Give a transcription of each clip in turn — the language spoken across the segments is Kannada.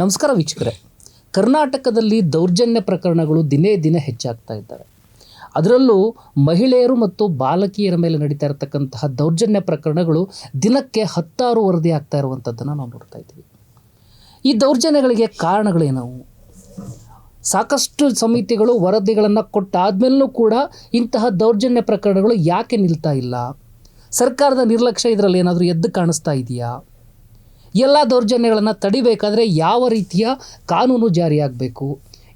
ನಮಸ್ಕಾರ ವೀಕ್ಷಕರೇ. ಕರ್ನಾಟಕದಲ್ಲಿ ದೌರ್ಜನ್ಯ ಪ್ರಕರಣಗಳು ದಿನೇ ದಿನೇ ಹೆಚ್ಚಾಗ್ತಾ ಇದ್ದಾವೆ. ಅದರಲ್ಲೂ ಮಹಿಳೆಯರು ಮತ್ತು ಬಾಲಕಿಯರ ಮೇಲೆ ನಡೀತಾ ಇರತಕ್ಕಂತಹ ದೌರ್ಜನ್ಯ ಪ್ರಕರಣಗಳು ದಿನಕ್ಕೆ ಹತ್ತಾರು ವರದಿ ಆಗ್ತಾ ಇರುವಂಥದ್ದನ್ನು ನಾವು ನೋಡ್ತಾ ಇದ್ದೀವಿ. ಈ ದೌರ್ಜನ್ಯಗಳಿಗೆ ಕಾರಣಗಳೇನವು ಸಾಕಷ್ಟು ಸಮಿತಿಗಳು ವರದಿಗಳನ್ನು ಕೊಟ್ಟಾದ್ಮೇಲೂ ಕೂಡ ಇಂತಹ ದೌರ್ಜನ್ಯ ಪ್ರಕರಣಗಳು ಯಾಕೆ ನಿಲ್ತಾ ಇಲ್ಲ? ಸರ್ಕಾರದ ನಿರ್ಲಕ್ಷ್ಯ ಇದರಲ್ಲಿ ಏನಾದರೂ ಎದ್ದು ಕಾಣಿಸ್ತಾ ಇದೆಯಾ? ಎಲ್ಲ ದೌರ್ಜನ್ಯಗಳನ್ನು ತಡಿಬೇಕಾದ್ರೆ ಯಾವ ರೀತಿಯ ಕಾನೂನು ಜಾರಿಯಾಗಬೇಕು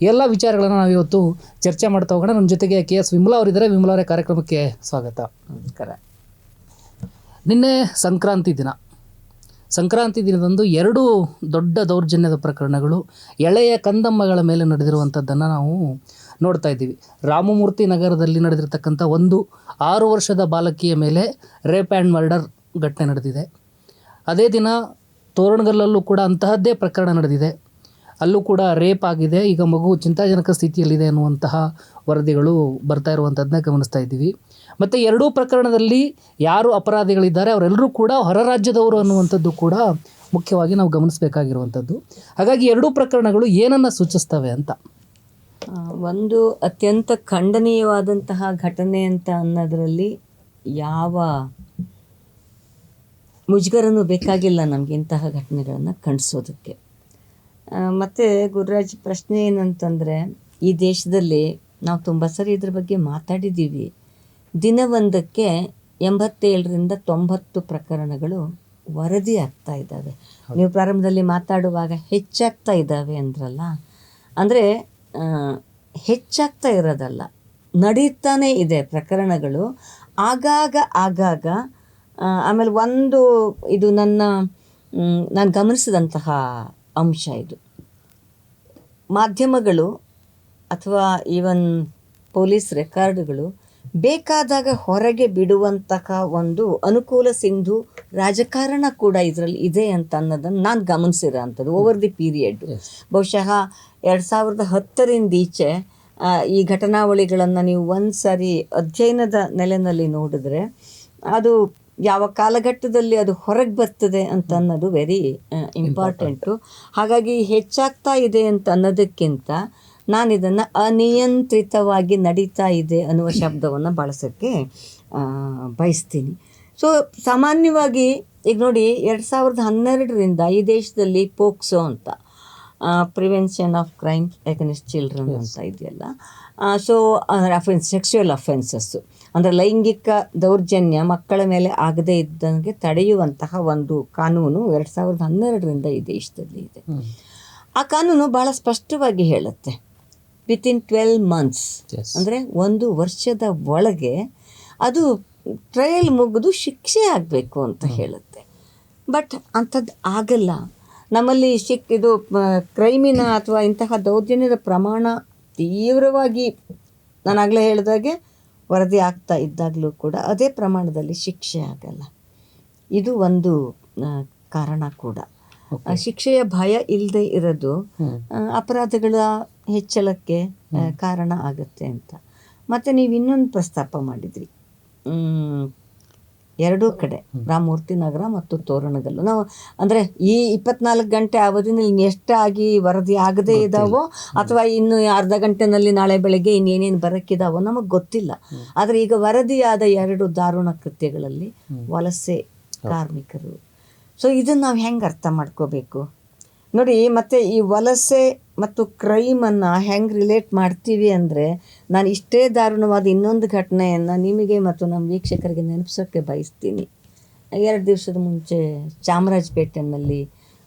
ಎಲ್ಲ ವಿಚಾರಗಳನ್ನು ನಾವು ಇವತ್ತು ಚರ್ಚೆ ಮಾಡ್ತಾ ಹೋಗೋಣ. ನಮ್ಮ ಜೊತೆಗೆ ಕೆ ಎಸ್ ವಿಮಲಾ ಅವರಿದ್ದಾರೆ. ವಿಮಲಾ ಅವರೇ ಕಾರ್ಯಕ್ರಮಕ್ಕೆ ಸ್ವಾಗತ. ನಮಸ್ಕಾರ. ನಿನ್ನೆ ಸಂಕ್ರಾಂತಿ ದಿನ. ಸಂಕ್ರಾಂತಿ ದಿನದಂದು ಎರಡು ದೊಡ್ಡ ದೌರ್ಜನ್ಯದ ಪ್ರಕರಣಗಳು ಎಳೆಯ ಕಂದಮ್ಮಗಳ ಮೇಲೆ ನಡೆದಿರುವಂಥದ್ದನ್ನು ನಾವು ನೋಡ್ತಾ ಇದ್ದೀವಿ. ರಾಮಮೂರ್ತಿ ನಗರದಲ್ಲಿ ನಡೆದಿರ್ತಕ್ಕಂಥ ಒಂದು ಆರು ವರ್ಷದ ಬಾಲಕಿಯ ಮೇಲೆ ರೇಪ್ ಆ್ಯಂಡ್ ಮರ್ಡರ್ ಘಟನೆ ನಡೆದಿದೆ. ಅದೇ ದಿನ ತೋರಣಗಲ್ಲಲ್ಲೂ ಕೂಡ ಅಂತಹದ್ದೇ ಪ್ರಕರಣ ನಡೆದಿದೆ. ಅಲ್ಲೂ ಕೂಡ ರೇಪ್ ಆಗಿದೆ. ಈಗ ಮಗು ಚಿಂತಾಜನಕ ಸ್ಥಿತಿಯಲ್ಲಿದೆ ಅನ್ನುವಂತಹ ವರದಿಗಳು ಬರ್ತಾ ಇರುವಂಥದ್ದನ್ನ ಗಮನಿಸ್ತಾ ಇದ್ದೀವಿ. ಮತ್ತು ಎರಡೂ ಪ್ರಕರಣದಲ್ಲಿ ಯಾರು ಅಪರಾಧಿಗಳಿದ್ದಾರೆ ಅವರೆಲ್ಲರೂ ಕೂಡ ಹೊರ ರಾಜ್ಯದವರು ಅನ್ನುವಂಥದ್ದು ಕೂಡ ಮುಖ್ಯವಾಗಿ ನಾವು ಗಮನಿಸಬೇಕಾಗಿರುವಂಥದ್ದು. ಹಾಗಾಗಿ ಎರಡೂ ಪ್ರಕರಣಗಳು ಏನನ್ನು ಸೂಚಿಸ್ತವೆ ಅಂತ? ಒಂದು ಅತ್ಯಂತ ಖಂಡನೀಯವಾದಂತಹ ಘಟನೆ ಅಂತ ಅನ್ನೋದರಲ್ಲಿ ಯಾವ ಮುಜುಗರನೂ ಬೇಕಾಗಿಲ್ಲ ನಮಗೆ ಇಂತಹ ಘಟನೆಗಳನ್ನು ಖಂಡಿಸೋದಕ್ಕೆ. ಮತ್ತು ಗುರುರಾಜ್ ಪ್ರಶ್ನೆ ಏನಂತಂದರೆ, ಈ ದೇಶದಲ್ಲಿ ನಾವು ತುಂಬ ಸರಿ ಇದ್ರ ಬಗ್ಗೆ ಮಾತಾಡಿದ್ದೀವಿ. ದಿನವೊಂದಕ್ಕೆ ಎಂಬತ್ತೇಳರಿಂದ ತೊಂಬತ್ತು ಪ್ರಕರಣಗಳು ವರದಿ ಆಗ್ತಾ ಇದ್ದಾವೆ. ನೀವು ಪ್ರಾರಂಭದಲ್ಲಿ ಮಾತಾಡುವಾಗ ಹೆಚ್ಚಾಗ್ತಾ ಇದ್ದಾವೆ ಅಂದ್ರಲ್ಲ, ಅಂದರೆ ಹೆಚ್ಚಾಗ್ತಾ ಇರೋದಲ್ಲ. ನಡೀತಾನೇ ಇದೆ ಪ್ರಕರಣಗಳು. ಆಗಾಗ ಆಗಾಗ ಆಮೇಲೆ ಒಂದು ಇದು ನನ್ನ ನಾನು ಗಮನಿಸಿದಂತಹ ಅಂಶ ಇದು. ಮಾಧ್ಯಮಗಳು ಅಥವಾ ಈವನ್ ಪೊಲೀಸ್ ರೆಕಾರ್ಡ್ಗಳು ಬೇಕಾದಾಗ ಹೊರಗೆ ಬಿಡುವಂತಹ ಒಂದು ಅನುಕೂಲ ಸಿಂಧು ರಾಜಕಾರಣ ಕೂಡ ಇದರಲ್ಲಿ ಇದೆ ಅಂತ ಅನ್ನೋದನ್ನು ನಾನು ಗಮನಿಸಿರೋ ಅಂಥದ್ದು ಓವರ್ ದಿ ಪೀರಿಯಡ್ ಬಹುಶಃ ಎರಡು ಸಾವಿರದ ಹತ್ತರಿಂದ ಈಚೆ ಈ ಘಟನಾವಳಿಗಳನ್ನು ನೀವು ಒಂದು ಸಾರಿ ಅಧ್ಯಯನದ ನೆಲೆಯಲ್ಲಿ ನೋಡಿದ್ರೆ ಅದು ಯಾವ ಕಾಲಘಟ್ಟದಲ್ಲಿ ಅದು ಹೊರಗೆ ಬರ್ತದೆ ಅಂತ ಅನ್ನೋದು ವೆರಿ ಇಂಪಾರ್ಟೆಂಟು ಹಾಗಾಗಿ ಹೆಚ್ಚಾಗ್ತಾ ಇದೆ ಅಂತ ಅನ್ನೋದಕ್ಕಿಂತ ನಾನು ಇದನ್ನು ಅನಿಯಂತ್ರಿತವಾಗಿ ನಡೀತಾ ಇದೆ ಅನ್ನುವ ಶಬ್ದವನ್ನು ಬಳಸೋಕ್ಕೆ ಬಯಸ್ತೀನಿ. ಸೊ ಸಾಮಾನ್ಯವಾಗಿ ಈಗ ನೋಡಿ ಎರಡು ಸಾವಿರದ ಹನ್ನೆರಡರಿಂದ ಈ ದೇಶದಲ್ಲಿ ಪೋಕ್ಸೋ ಅಂತ prevention of crime against children ಅಂತ ಇದೆಯಲ್ಲ. ಸೊ ಅಫೆನ್ಸ್ ಸೆಕ್ಸುವಲ್ ಅಫೆನ್ಸಸ್ಸು ಅಂದರೆ ಲೈಂಗಿಕ ದೌರ್ಜನ್ಯ ಮಕ್ಕಳ ಮೇಲೆ ಆಗದೇ ಇದ್ದಂಗೆ ತಡೆಯುವಂತಹ ಒಂದು ಕಾನೂನು ಎರಡು ಸಾವಿರದ ಹನ್ನೆರಡರಿಂದ ಈ ದೇಶದಲ್ಲಿ ಇದೆ. ಆ ಕಾನೂನು ಭಾಳ ಸ್ಪಷ್ಟವಾಗಿ ಹೇಳುತ್ತೆ. Within twelve months. ಅಂದರೆ ಒಂದು ವರ್ಷದ ಒಳಗೆ ಅದು ಟ್ರಯಲ್ ಮುಗಿದು ಶಿಕ್ಷೆ ಆಗಬೇಕು ಅಂತ ಹೇಳುತ್ತೆ. ಬಟ್ ಅಂಥದ್ದು ಆಗಲ್ಲ. ನಮ್ಮಲ್ಲಿ ಶಿಕ್ ಇದು ಕ್ರೈಮಿನ ಅಥವಾ ಇಂತಹ ದೌರ್ಜನ್ಯದ ಪ್ರಮಾಣ ತೀವ್ರವಾಗಿ ನಾನಾಗಲೇ ಹೇಳಿದಾಗೆ ವರದಿ ಆಗ್ತಾ ಇದ್ದಾಗಲೂ ಕೂಡ ಅದೇ ಪ್ರಮಾಣದಲ್ಲಿ ಶಿಕ್ಷೆ ಆಗಲ್ಲ. ಇದು ಒಂದು ಕಾರಣ ಕೂಡ. ಶಿಕ್ಷೆಯ ಭಯ ಇಲ್ಲದೆ ಇರೋದು ಅಪರಾಧಗಳ ಹೆಚ್ಚಳಕ್ಕೆ ಕಾರಣ ಆಗುತ್ತೆ ಅಂತ. ಮತ್ತು ನೀವು ಇನ್ನೊಂದು ಪ್ರಸ್ತಾಪ ಮಾಡಿದ್ರಿ. ಎರಡೂ ಕಡೆ ರಾಮಮೂರ್ತಿ ನಗರ ಮತ್ತು ತೋರಣಗಲ್ಲು ನಾವು ಅಂದರೆ ಈ ಇಪ್ಪತ್ನಾಲ್ಕು ಗಂಟೆ ಅವಧಿನಲ್ಲಿ ಎಷ್ಟಾಗಿ ವರದಿ ಆಗದೇ ಇದ್ದಾವೋ ಅಥವಾ ಇನ್ನು ಅರ್ಧ ಗಂಟೆನಲ್ಲಿ ನಾಳೆ ಬೆಳಗ್ಗೆ ಇನ್ನೇನೇನು ಬರಕ್ಕಿದಾವೋ ನಮಗೆ ಗೊತ್ತಿಲ್ಲ. ಆದರೆ ಈಗ ವರದಿಯಾದ ಎರಡು ದಾರುಣ ಕೃತ್ಯಗಳಲ್ಲಿ ವಲಸೆ ಕಾರ್ಮಿಕರು. ಸೊ ಇದನ್ನು ನಾವು ಹೆಂಗೆ ಅರ್ಥ ಮಾಡ್ಕೋಬೇಕು? ನೋಡಿ ಮತ್ತು ಈ ವಲಸೆ ಮತ್ತು ಕ್ರೈಮನ್ನು ಹೆಂಗೆ ರಿಲೇಟ್ ಮಾಡ್ತೀವಿ ಅಂದರೆ ನಾನು ಇಷ್ಟೇ ದಾರುಣವಾದ ಇನ್ನೊಂದು ಘಟನೆಯನ್ನು ನಿಮಗೆ ಮತ್ತು ನಮ್ಮ ವೀಕ್ಷಕರಿಗೆ ನೆನಪಿಸೋಕ್ಕೆ ಬಯಸ್ತೀನಿ. ಎರಡು ದಿವಸದ ಮುಂಚೆ ಚಾಮರಾಜಪೇಟೆನಲ್ಲಿ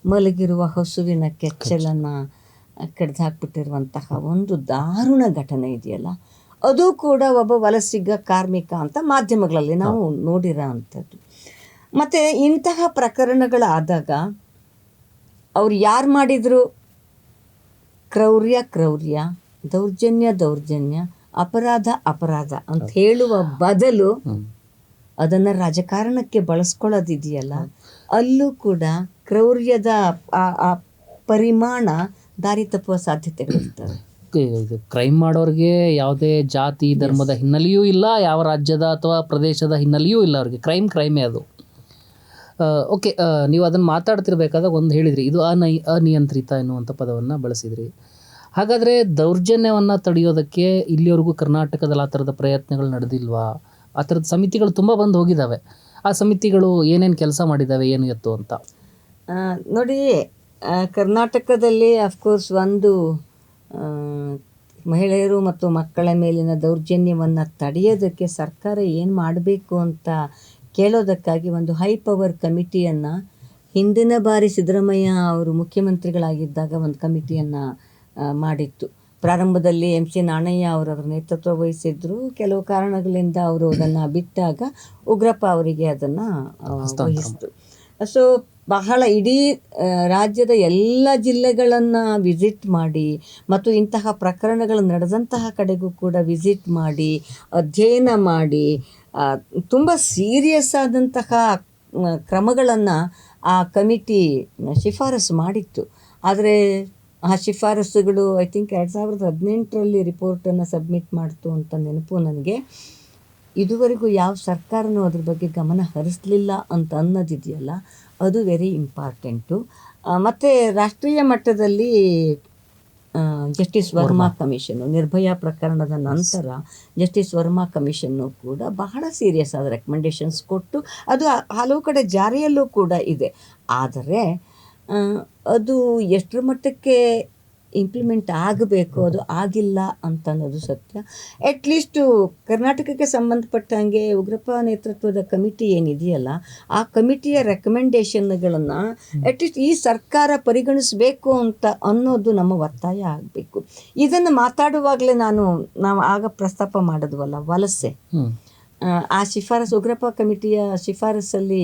ಮಲಗಿರುವ ಹಸುವಿನ ಕೆಚ್ಚಲನ್ನು ಕಡ್ದು ಹಾಕ್ಬಿಟ್ಟಿರುವಂತಹ ಒಂದು ದಾರುಣ ಘಟನೆ ಇದೆಯಲ್ಲ? ಅದು ಕೂಡ ಒಬ್ಬ ವಲಸಿಗ ಕಾರ್ಮಿಕ ಅಂತ ಮಾಧ್ಯಮಗಳಲ್ಲಿ ನಾವು ನೋಡಿರೋ ಅಂಥದ್ದು. ಮತ್ತು ಇಂತಹ ಪ್ರಕರಣಗಳಾದಾಗ ಅವ್ರು ಯಾರು ಮಾಡಿದ್ರು? ಕ್ರೌರ್ಯ ಕ್ರೌರ್ಯ ದೌರ್ಜನ್ಯ ದೌರ್ಜನ್ಯ ಅಪರಾಧ ಅಪರಾಧ ಅಂತ ಹೇಳುವ ಬದಲು ಅದನ್ನು ರಾಜಕಾರಣಕ್ಕೆ ಬಳಸ್ಕೊಳ್ಳೋದಿದೆಯಲ್ಲ ಅಲ್ಲೂ ಕೂಡ ಕ್ರೌರ್ಯದ ಆ- ಪರಿಮಾಣ ದಾರಿ ತಪ್ಪುವ ಸಾಧ್ಯತೆಗಳಿರ್ತವೆ ಕ್ರೈಮ್ ಮಾಡೋರಿಗೆ ಯಾವುದೇ ಜಾತಿ ಧರ್ಮದ ಹಿನ್ನೆಲೆಯೂ ಇಲ್ಲ ಯಾವ ರಾಜ್ಯದ ಅಥವಾ ಪ್ರದೇಶದ ಹಿನ್ನೆಲೆಯೂ ಇಲ್ಲ ಅವ್ರಿಗೆ. ಕ್ರೈಮ್ ಕ್ರೈಮೇ ಅದು. ಓಕೆ ನೀವು ಅದನ್ನು ಮಾತಾಡ್ತಿರ್ಬೇಕಾದಾಗ ಒಂದು ಹೇಳಿದ್ರಿ ಇದು ಅನೈ ಅನಿಯಂತ್ರಿತ ಎನ್ನುವಂಥ ಪದವನ್ನು ಬಳಸಿದ್ರಿ. ಹಾಗಾದರೆ ದೌರ್ಜನ್ಯವನ್ನು ತಡೆಯೋದಕ್ಕೆ ಇಲ್ಲಿವರೆಗೂ ಕರ್ನಾಟಕದಲ್ಲಿ ಆ ಥರದ ಪ್ರಯತ್ನಗಳು ನಡೆದಿಲ್ವಾ? ಆ ಥರದ ಸಮಿತಿಗಳು ತುಂಬ ಬಂದು ಹೋಗಿದ್ದಾವೆ ಆ ಸಮಿತಿಗಳು ಏನೇನು ಕೆಲಸ ಮಾಡಿದ್ದಾವೆ ಏನು ಎತ್ತು ಅಂತ? ನೋಡಿ ಕರ್ನಾಟಕದಲ್ಲಿ ಅಫ್ಕೋರ್ಸ್ ಒಂದು ಮಹಿಳೆಯರು ಮತ್ತು ಮಕ್ಕಳ ಮೇಲಿನ ದೌರ್ಜನ್ಯವನ್ನು ತಡೆಯೋದಕ್ಕೆ ಸರ್ಕಾರ ಏನು ಮಾಡಬೇಕು ಅಂತ ಕೇಳೋದಕ್ಕಾಗಿ ಒಂದು ಹೈ ಪವರ್ ಕಮಿಟಿಯನ್ನು ಹಿಂದಿನ ಬಾರಿ ಸಿದ್ದರಾಮಯ್ಯ ಅವರು ಮುಖ್ಯಮಂತ್ರಿಗಳಾಗಿದ್ದಾಗ ಒಂದು ಕಮಿಟಿಯನ್ನು ಮಾಡಿತ್ತು. ಪ್ರಾರಂಭದಲ್ಲಿ ಎಂ ಸಿ ನಾಣಯ್ಯ ಅವರು ಅದರ ನೇತೃತ್ವ ವಹಿಸಿದ್ರು. ಕೆಲವು ಕಾರಣಗಳಿಂದ ಅವರು ಅದನ್ನು ಬಿಟ್ಟಾಗ ಉಗ್ರಪ್ಪ ಅವರಿಗೆ ಅದನ್ನು ವಹಿಸಿತು ಸೊ ಬಹಳ ಇಡೀ ರಾಜ್ಯದ ಎಲ್ಲ ಜಿಲ್ಲೆಗಳನ್ನು ವಿಸಿಟ್ ಮಾಡಿ ಮತ್ತು ಇಂತಹ ಪ್ರಕರಣಗಳು ನಡೆದಂತಹ ಕಡೆಗೂ ಕೂಡ ವಿಸಿಟ್ ಮಾಡಿ ಅಧ್ಯಯನ ಮಾಡಿ ತುಂಬ ಸೀರಿಯಸ್ ಆದಂತಹ ಕ್ರಮಗಳನ್ನು ಆ ಕಮಿಟಿ ಶಿಫಾರಸು ಮಾಡಿತ್ತು. ಆದರೆ ಆ ಶಿಫಾರಸುಗಳು ಐ ಥಿಂಕ್ ಎರಡು ಸಾವಿರದ ಹದಿನೆಂಟರಲ್ಲಿ ರಿಪೋರ್ಟನ್ನು ಸಬ್ಮಿಟ್ ಮಾಡ್ತು ಅಂತ ನೆನಪು ನನಗೆ. ಇದುವರೆಗೂ ಯಾವ ಸರ್ಕಾರನೂ ಅದ್ರ ಬಗ್ಗೆ ಗಮನ ಹರಿಸಲಿಲ್ಲ ಅಂತ ಅನ್ನೋದಿದೆಯಲ್ಲ ಅದು ವೆರಿ ಇಂಪಾರ್ಟೆಂಟು ಮತ್ತು ರಾಷ್ಟ್ರೀಯ ಮಟ್ಟದಲ್ಲಿ ಜಸ್ಟಿಸ್ ವರ್ಮಾ. ಕಮಿಷನ್ನು ನಿರ್ಭಯಾ ಪ್ರಕರಣದ ನಂತರ ಜಸ್ಟಿಸ್ ವರ್ಮಾ ಕಮಿಷನ್ನು ಕೂಡ ಬಹಳ ಸೀರಿಯಸ್ ಆದ ರೆಕಮೆಂಡೇಷನ್ಸ್ ಕೊಟ್ಟು ಅದು ಹಲವು ಕಡೆ ಜಾರಿಯಲ್ಲೂ ಕೂಡ ಇದೆ. ಆದರೆ ಅದು ಎಷ್ಟರ ಮಟ್ಟಕ್ಕೆ ಇಂಪ್ಲಿಮೆಂಟ್ ಆಗಬೇಕು ಅದು ಆಗಿಲ್ಲ ಅಂತ ಅನ್ನೋದು ಸತ್ಯ ಅಟ್ಲೀಸ್ಟು ಕರ್ನಾಟಕಕ್ಕೆ ಸಂಬಂಧಪಟ್ಟಂಗೆ ಉಗ್ರಪ್ಪ ನೇತೃತ್ವದ ಕಮಿಟಿ ಏನಿದೆಯಲ್ಲ ಆ ಕಮಿಟಿಯ ರೆಕಮೆಂಡೇಷನ್ಗಳನ್ನು ಅಟ್ಲೀಸ್ಟ್ ಈ ಸರ್ಕಾರ ಪರಿಗಣಿಸಬೇಕು ಅಂತ ಅನ್ನೋದು ನಮ್ಮ ಒತ್ತಾಯ ಆಗಬೇಕು. ಇದನ್ನು ಮಾತಾಡುವಾಗಲೇ ನಾನು ನಾವು ಆಗ ಪ್ರಸ್ತಾಪ ಮಾಡಿದ್ವಲ್ಲ ವಲಸೆ. ಆ, ಶಿಫಾರಸ್ ಉಗ್ರಪ್ಪ ಕಮಿಟಿಯ ಶಿಫಾರಸಲ್ಲಿ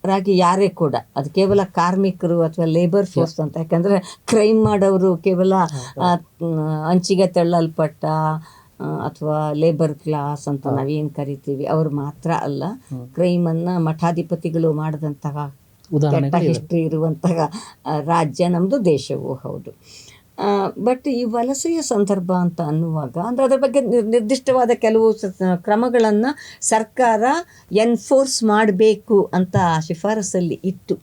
ವಲಸಿಗರಾಗಿ ಯಾರೇ ಕೂಡ ಅದು ಕೇವಲ ಕಾರ್ಮಿಕರು ಅಥವಾ ಲೇಬರ್ ಫೋರ್ಸ್ ಅಂತ ಯಾಕಂದರೆ ಕ್ರೈಮ್ ಮಾಡೋರು ಕೇವಲ ಅಂಚಿಗೆ ತಳ್ಳಲ್ಪಟ್ಟ ಅಥವಾ ಲೇಬರ್ ಕ್ಲಾಸ್ ಅಂತ ನಾವೇನು ಕರಿತೀವಿ ಅವರು ಮಾತ್ರ ಅಲ್ಲ ಕ್ರೈಮನ್ನು ಮಠಾಧಿಪತಿಗಳು ಮಾಡಿದಂತಹ ಕೆಟ್ಟ ಹಿಸ್ಟ್ರಿ ಇರುವಂತಹ ರಾಜ್ಯ ನಮ್ಮದು ದೇಶವೂ ಹೌದು. ಬಟ್ ಈ ವಲಸೆಯ ಸಂದರ್ಭ ಅಂತ ಅನ್ನುವಾಗ ಅಂದರೆ ಅದರ ಬಗ್ಗೆ ನಿರ್- ನಿರ್ದಿಷ್ಟವಾದ ಕೆಲವು ಕ್ರಮಗಳನ್ನು ಸರ್ಕಾರ ಎನ್ಫೋರ್ಸ್ ಮಾಡಬೇಕು ಅಂತ ಶಿಫಾರಸಲ್ಲಿ ಇತ್ತು.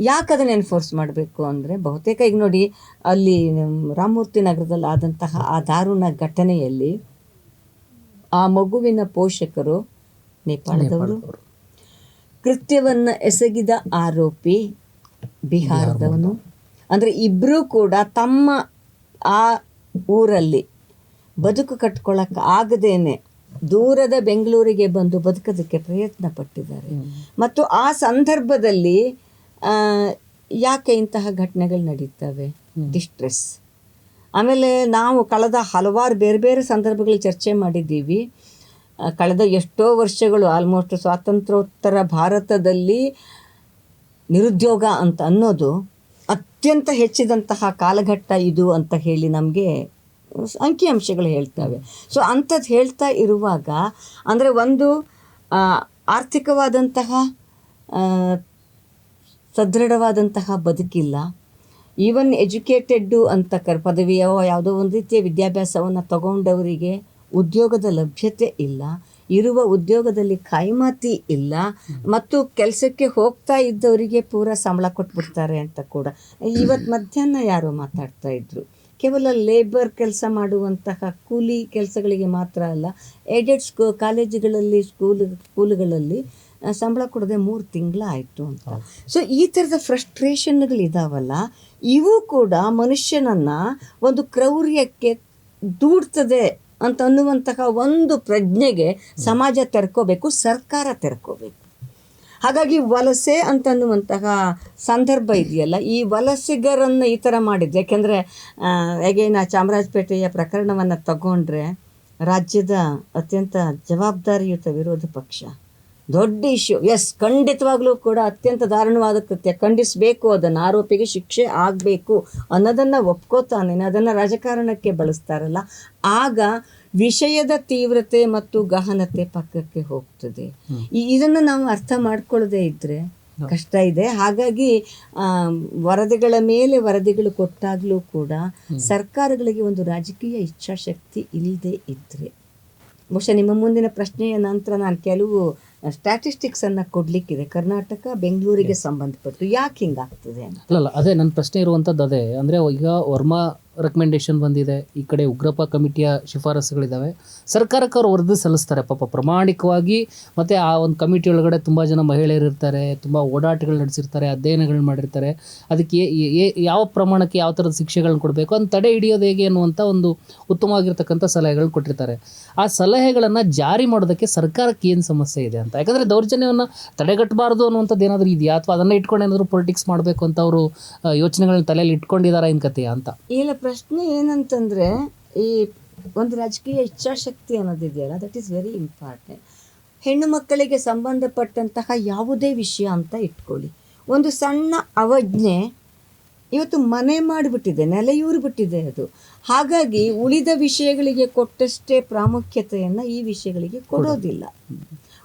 ಯಾಕೆ ಅದನ್ನು ಎನ್ಫೋರ್ಸ್ ಮಾಡಬೇಕು ಅಂದರೆ ಬಹುತೇಕ ಈಗ ನೋಡಿ ಅಲ್ಲಿ ರಾಮಮೂರ್ತಿ ನಗರದಲ್ಲಿ ಆದಂತಹ ಆ ದಾರುಣ ಘಟನೆಯಲ್ಲಿ ಆ ಮಗುವಿನ ಪೋಷಕರು ನೇಪಾಳದವರು ಕೃತ್ಯವನ್ನು ಎಸಗಿದ ಆರೋಪಿ ಬಿಹಾರದವನು. ಅಂದರೆ ಇಬ್ಬರೂ ಕೂಡ ತಮ್ಮ ಆ ಊರಲ್ಲಿ ಬದುಕು ಕಟ್ಕೊಳ್ಳೋಕೆ ಆಗದೇನೆ ದೂರದ ಬೆಂಗಳೂರಿಗೆ ಬಂದು ಬದುಕೋದಕ್ಕೆ ಪ್ರಯತ್ನ ಪಟ್ಟಿದ್ದಾರೆ. ಮತ್ತು ಆ ಸಂದರ್ಭದಲ್ಲಿ ಯಾಕೆ ಇಂತಹ ಘಟನೆಗಳು ನಡೀತವೆ? ಡಿಸ್ಟ್ರೆಸ್. ಆಮೇಲೆ ನಾವು ಕಳೆದ ಹಲವಾರು ಬೇರೆ ಬೇರೆ ಸಂದರ್ಭಗಳು ಚರ್ಚೆ ಮಾಡಿದ್ದೀವಿ. ಕಳೆದ ಎಷ್ಟೋ ವರ್ಷಗಳು ಆಲ್ಮೋಸ್ಟ್ ಸ್ವಾತಂತ್ರ್ಯೋತ್ತರ ಭಾರತದಲ್ಲಿ ನಿರುದ್ಯೋಗ ಅಂತ ಅನ್ನೋದು ಅತ್ಯಂತ ಹೆಚ್ಚಿದಂತಹ ಕಾಲಘಟ್ಟ ಇದು ಅಂತ ಹೇಳಿ ನಮಗೆ ಅಂಕಿಅಂಶಗಳು ಹೇಳ್ತವೆ. ಸೊ ಅಂಥದ್ದು ಹೇಳ್ತಾ ಇರುವಾಗ, ಅಂದರೆ ಒಂದು ಆರ್ಥಿಕವಾದಂತಹ ಸದೃಢವಾದಂತಹ ಬದುಕಿಲ್ಲ. ಈವನ್ ಎಜುಕೇಟೆಡ್ಡು ಅಂತ ಕರ್, ಪದವಿಯೋ ಯಾವುದೋ ಒಂದು ರೀತಿಯ ವಿದ್ಯಾಭ್ಯಾಸವನ್ನು ತಗೊಂಡವರಿಗೆ ಉದ್ಯೋಗದ ಲಭ್ಯತೆ ಇಲ್ಲ. ಇರುವ ಉದ್ಯೋಗದಲ್ಲಿ ಕಾಯಿಮಾತಿ ಇಲ್ಲ. ಮತ್ತು ಕೆಲಸಕ್ಕೆ ಹೋಗ್ತಾ ಇದ್ದವರಿಗೆ ಪೂರ ಸಂಬಳ ಕೊಟ್ಬಿಡ್ತಾರೆ ಅಂತ ಕೂಡ. ಇವತ್ತು ಮಧ್ಯಾಹ್ನ ಯಾರೋ ಮಾತಾಡ್ತಾ ಇದ್ರು. ಕೇವಲ ಲೇಬರ್ ಕೆಲಸ ಮಾಡುವಂತಹ ಕೂಲಿ ಕೆಲಸಗಳಿಗೆ ಮಾತ್ರ ಅಲ್ಲ ಏಡೆಡ್ ಸ್ಕೂ ಕಾಲೇಜುಗಳಲ್ಲಿ ಸ್ಕೂಲ್ ಸ್ಕೂಲುಗಳಲ್ಲಿ ಸಂಬಳ ಕೊಡದೆ ಮೂರು ತಿಂಗಳಾಯಿತು ಅಂತ. ಸೊ ಈ ಥರದ ಫ್ರಸ್ಟ್ರೇಷನ್ಗಳಿದಾವಲ್ಲ ಇವು ಕೂಡ ಮನುಷ್ಯನನ್ನು ಒಂದು ಕ್ರೌರ್ಯಕ್ಕೆ ದೂಡ್ತದೆ ಅಂತ ಅನ್ನುವಂತಹ ಒಂದು ಪ್ರಜ್ಞೆಗೆ ಸಮಾಜ ತೆರ್ಕೋಬೇಕು, ಸರ್ಕಾರ ತೆರ್ಕೋಬೇಕು. ಹಾಗಾಗಿ ವಲಸೆ ಅಂತನ್ನುವಂತಹ ಸಂದರ್ಭ ಇದೆಯಲ್ಲ, ಈ ವಲಸಿಗರನ್ನು ಈ ಥರ ಮಾಡಿದ್ದು ಯಾಕೆಂದರೆ ಹೇಗೇನ ಚಾಮರಾಜಪೇಟೆಯ ಪ್ರಕರಣವನ್ನು ತಗೊಂಡ್ರೆ, ರಾಜ್ಯದ ಅತ್ಯಂತ ಜವಾಬ್ದಾರಿಯುತ ವಿರೋಧ ಪಕ್ಷ. ದೊಡ್ಡ ಇಶ್ಯೂ ಎಸ್ ಖಂಡಿತವಾಗ್ಲೂ ಕೂಡ ಅತ್ಯಂತ ದಾರುಣವಾದ ಕೃತ್ಯ. ಖಂಡಿಸಬೇಕು ಅದನ್ನು ಆರೋಪಿಗೆ ಶಿಕ್ಷೆ ಆಗಬೇಕು ಅನ್ನೋದನ್ನು ಒಪ್ಕೋತಾನೆ. ಅದನ್ನು ರಾಜಕಾರಣಕ್ಕೆ ಬಳಸ್ತಾರಲ್ಲ. ಆಗ ವಿಷಯದ ತೀವ್ರತೆ ಮತ್ತು ಗಹನತೆ ಪಕ್ಕಕ್ಕೆ ಹೋಗ್ತದೆ. ಇದನ್ನು ನಾವು ಅರ್ಥ ಮಾಡ್ಕೊಳ್ಳದೆ ಇದ್ದರೆ ಕಷ್ಟ ಇದೆ. ಹಾಗಾಗಿ ವರದಿಗಳ ಮೇಲೆ ವರದಿಗಳು ಕೊಟ್ಟಾಗಲೂ ಕೂಡ ಸರ್ಕಾರಗಳಿಗೆ ಒಂದು ರಾಜಕೀಯ ಇಚ್ಛಾಶಕ್ತಿ ಇಲ್ಲದೆ ಇದ್ದರೆ ಬಹುಶಃ ನಿಮ್ಮ ಮುಂದಿನ ಪ್ರಶ್ನೆಯ ನಂತರ ನಾನು ಕೆಲವು ಸ್ಟ್ಯಾಟಿಸ್ಟಿಕ್ಸ್ ಅನ್ನ ಕೊಡ್ಲಿಕ್ಕಿದೆ. ಕರ್ನಾಟಕ ಬೆಂಗಳೂರಿಗೆ ಸಂಬಂಧಪಟ್ಟು. ಯಾಕೆ ಹಿಂಗಾಗ್ತದೆ ಅಂತ? ಅಲ್ಲಲ್ಲ ಅದೇ ನನ್ನ ಪ್ರಶ್ನೆ ಇರುವಂಥದ್ದು ಅದೇ. ಅಂದರೆ ಈಗ ವರ್ಮಾ ರೆಕಮೆಂಡೇಶನ್ ಬಂದಿದೆ. ಈ ಕಡೆ ಉಗ್ರಪ್ಪ ಕಮಿಟಿಯ ಶಿಫಾರಸುಗಳಿದ್ದಾವೆ ಸರ್ಕಾರಕ್ಕೆ ಅವರು ವರದಿ ಸಲ್ಲಿಸ್ತಾರೆ. ಪಾಪ ಪ್ರಾಮಾಣಿಕವಾಗಿ ಮತ್ತು ಆ ಒಂದು ಕಮಿಟಿ ಒಳಗಡೆ ತುಂಬ ಜನ ಮಹಿಳೆಯರು ಇರ್ತಾರೆ, ತುಂಬ ಓಡಾಟಗಳು ನಡೆಸಿರ್ತಾರೆ ಅಧ್ಯಯನಗಳನ್ನ ಮಾಡಿರ್ತಾರೆ. ಅದಕ್ಕೆ ಯಾವ ಪ್ರಮಾಣಕ್ಕೆ ಯಾವ ಥರದ ಶಿಕ್ಷೆಗಳನ್ನ ಕೊಡಬೇಕು ಅಂತ ತಡೆ ಹಿಡಿಯೋದು ಹೇಗೆ ಅನ್ನುವಂಥ ಒಂದು ಉತ್ತಮವಾಗಿರ್ತಕ್ಕಂಥ ಸಲಹೆಗಳನ್ನ ಕೊಟ್ಟಿರ್ತಾರೆ. ಆ ಸಲಹೆಗಳನ್ನು ಜಾರಿ ಮಾಡೋದಕ್ಕೆ ಸರ್ಕಾರಕ್ಕೆ ಏನು ಸಮಸ್ಯೆ ಇದೆ ಅಂತ. ಯಾಕಂದರೆ ದೌರ್ಜನ್ಯವನ್ನು ತಡೆಗಟ್ಟಬಾರ್ದು ಅನ್ನುವಂಥದ್ದು ಏನಾದರೂ ಇದೆಯಾ? ಅಥವಾ ಅದನ್ನು ಇಟ್ಕೊಂಡು ಏನಾದರೂ ಪೊಲಿಟಿಕ್ಸ್ ಮಾಡಬೇಕು ಅಂತ ಅವರು ಯೋಚನೆಗಳನ್ನ ತಲೆಯಲ್ಲಿ ಇಟ್ಕೊಂಡಿದ್ದಾರೆ ಏನು ಕಥೆಯ ಅಂತ. ಪ್ರಶ್ನೆ ಏನಂತಂದರೆ, ಈ ಒಂದು ರಾಜಕೀಯ ಇಚ್ಛಾಶಕ್ತಿ ಅನ್ನೋದಿದೆಯಲ್ಲ ದಟ್ ಈಸ್ ವೆರಿ ಇಂಪಾರ್ಟೆಂಟ್ ಹೆಣ್ಣು ಮಕ್ಕಳಿಗೆ ಸಂಬಂಧಪಟ್ಟಂತಹ ಯಾವುದೇ ವಿಷಯ ಅಂತ ಇಟ್ಕೊಳ್ಳಿ. ಒಂದು ಸಣ್ಣ ಅವಜ್ಞೆ ಇವತ್ತು ಮನೆ ಮಾಡಿಬಿಟ್ಟಿದೆ, ನೆಲೆಯೂರು ಬಿಟ್ಟಿದೆ ಅದು. ಹಾಗಾಗಿ ಉಳಿದ ವಿಷಯಗಳಿಗೆ ಕೊಟ್ಟಷ್ಟೇ ಪ್ರಾಮುಖ್ಯತೆಯನ್ನು ಈ ವಿಷಯಗಳಿಗೆ ಕೊಡೋದಿಲ್ಲ.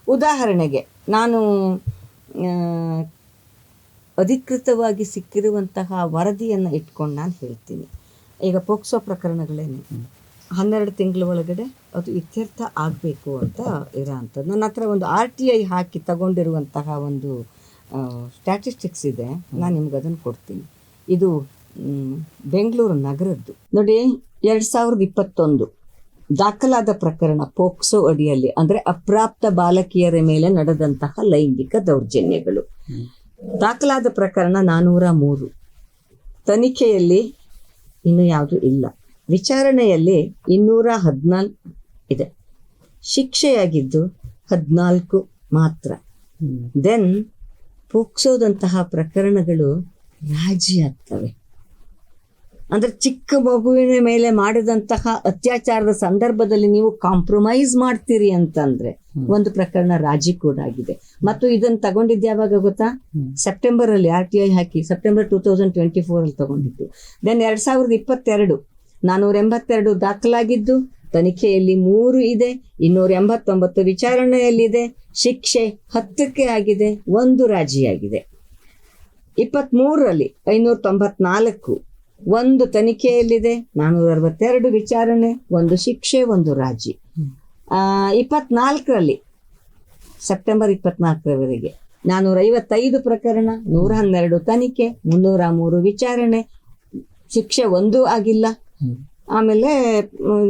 ಉದಾಹರಣೆಗೆ, ನಾನು ಅಧಿಕೃತವಾಗಿ ಸಿಕ್ಕಿರುವಂತಹ ವರದಿಯನ್ನು ಇಟ್ಕೊಂಡು ನಾನು ಹೇಳ್ತೀನಿ. ಈಗ ಪೋಕ್ಸೋ ಪ್ರಕರಣಗಳೇನೆ. ಹನ್ನೆರಡು ತಿಂಗಳ ಒಳಗಡೆ ಅದು ಇತ್ಯರ್ಥ ಆಗಬೇಕು ಅಂತ ಇರೋ ಅಂಥದ್ದು ನನ್ನ ಹತ್ರ ಒಂದು ಆರ್ ಟಿ ಐ ಹಾಕಿ ತಗೊಂಡಿರುವಂತಹ ಒಂದು ಸ್ಟ್ಯಾಟಿಸ್ಟಿಕ್ಸ್ ಇದೆ. ನಾನು ನಿಮ್ಗೆ ಅದನ್ನು ಕೊಡ್ತೀನಿ. ಇದು ಬೆಂಗಳೂರು ನಗರದ್ದು. ನೋಡಿ ಎರಡು ಸಾವಿರದ ಇಪ್ಪತ್ತೊಂದು ದಾಖಲಾದ ಪ್ರಕರಣ ಪೋಕ್ಸೋ ಅಡಿಯಲ್ಲಿ ಅಂದರೆ ಅಪ್ರಾಪ್ತ ಬಾಲಕಿಯರ ಮೇಲೆ ನಡೆದಂತಹ ಲೈಂಗಿಕ ದೌರ್ಜನ್ಯಗಳು. ದಾಖಲಾದ ಪ್ರಕರಣ ನಾನ್ನೂರ ಮೂರು. ತನಿಖೆಯಲ್ಲಿ ಇನ್ನು ಯಾವುದು ಇಲ್ಲ. ವಿಚಾರಣೆಯಲ್ಲಿ ಇನ್ನೂರ ಹದಿನಾಲ್ಕು ಇದೆ. ಶಿಕ್ಷೆಯಾಗಿದ್ದು ಹದಿನಾಲ್ಕು ಮಾತ್ರ. ದೆನ್ ಪೋಕ್ಸೋದಂತಹ ಪ್ರಕರಣಗಳು ರಾಜಿ ಆಗ್ತವೆ. ಅಂದ್ರೆ ಚಿಕ್ಕ ಮಗುವಿನ ಮೇಲೆ ಮಾಡಿದಂತಹ ಅತ್ಯಾಚಾರದ ಸಂದರ್ಭದಲ್ಲಿ ನೀವು ಕಾಂಪ್ರಮೈಸ್ ಮಾಡ್ತೀರಿ ಅಂತಂದ್ರೆ ಒಂದು ಪ್ರಕರಣ ರಾಜಿ ಕೂಡ ಆಗಿದೆ ಮತ್ತು ಇದನ್ನ ತಗೊಂಡಿದ್ದು ಯಾವಾಗ ಗೊತ್ತಾ? ಸೆಪ್ಟೆಂಬರ್ ಅಲ್ಲಿ R T I hockey September two thousand twenty four ಅಲ್ಲಿ ತಗೊಂಡಿದ್ದು ದೆನ್ ಎರಡ್ ಸಾವಿರದ ಇಪ್ಪತ್ತೆರಡು ನಾನೂರ ಎಂಬತ್ತೆರಡು ದಾಖಲಾಗಿದ್ದು ತನಿಖೆಯಲ್ಲಿ ಮೂರು ಇದೆ ಇನ್ನೂರ ಎಂಬತ್ತೊಂಬತ್ತು ವಿಚಾರಣೆಯಲ್ಲಿದೆ ಶಿಕ್ಷೆ ಹತ್ತಕ್ಕೆ ಆಗಿದೆ ಒಂದು ರಾಜಿಯಾಗಿದೆ. ಇಪ್ಪತ್ತ್ಮೂರರಲ್ಲಿ ಐನೂರ ತೊಂಬತ್ನಾಲ್ಕು ಒಂದು ತನಿಖೆಯಲ್ಲಿದೆ ನಾನೂರ ಅರವತ್ತೆರಡು ವಿಚಾರಣೆ ಒಂದು ಶಿಕ್ಷೆ ಒಂದು ರಾಜಿ. ಇಪ್ಪತ್ನಾಲ್ಕರಲ್ಲಿ ಸೆಪ್ಟೆಂಬರ್ ಇಪ್ಪತ್ನಾಲ್ಕರವರೆಗೆ. ನಾನ್ನೂರ ಐವತ್ತೈದು ಪ್ರಕರಣ ನೂರ ಹನ್ನೆರಡು ತನಿಖೆ ಮುನ್ನೂರ ಮೂರು ವಿಚಾರಣೆ. ಶಿಕ್ಷೆ ಒಂದೂ ಆಗಿಲ್ಲ. ಆಮೇಲೆ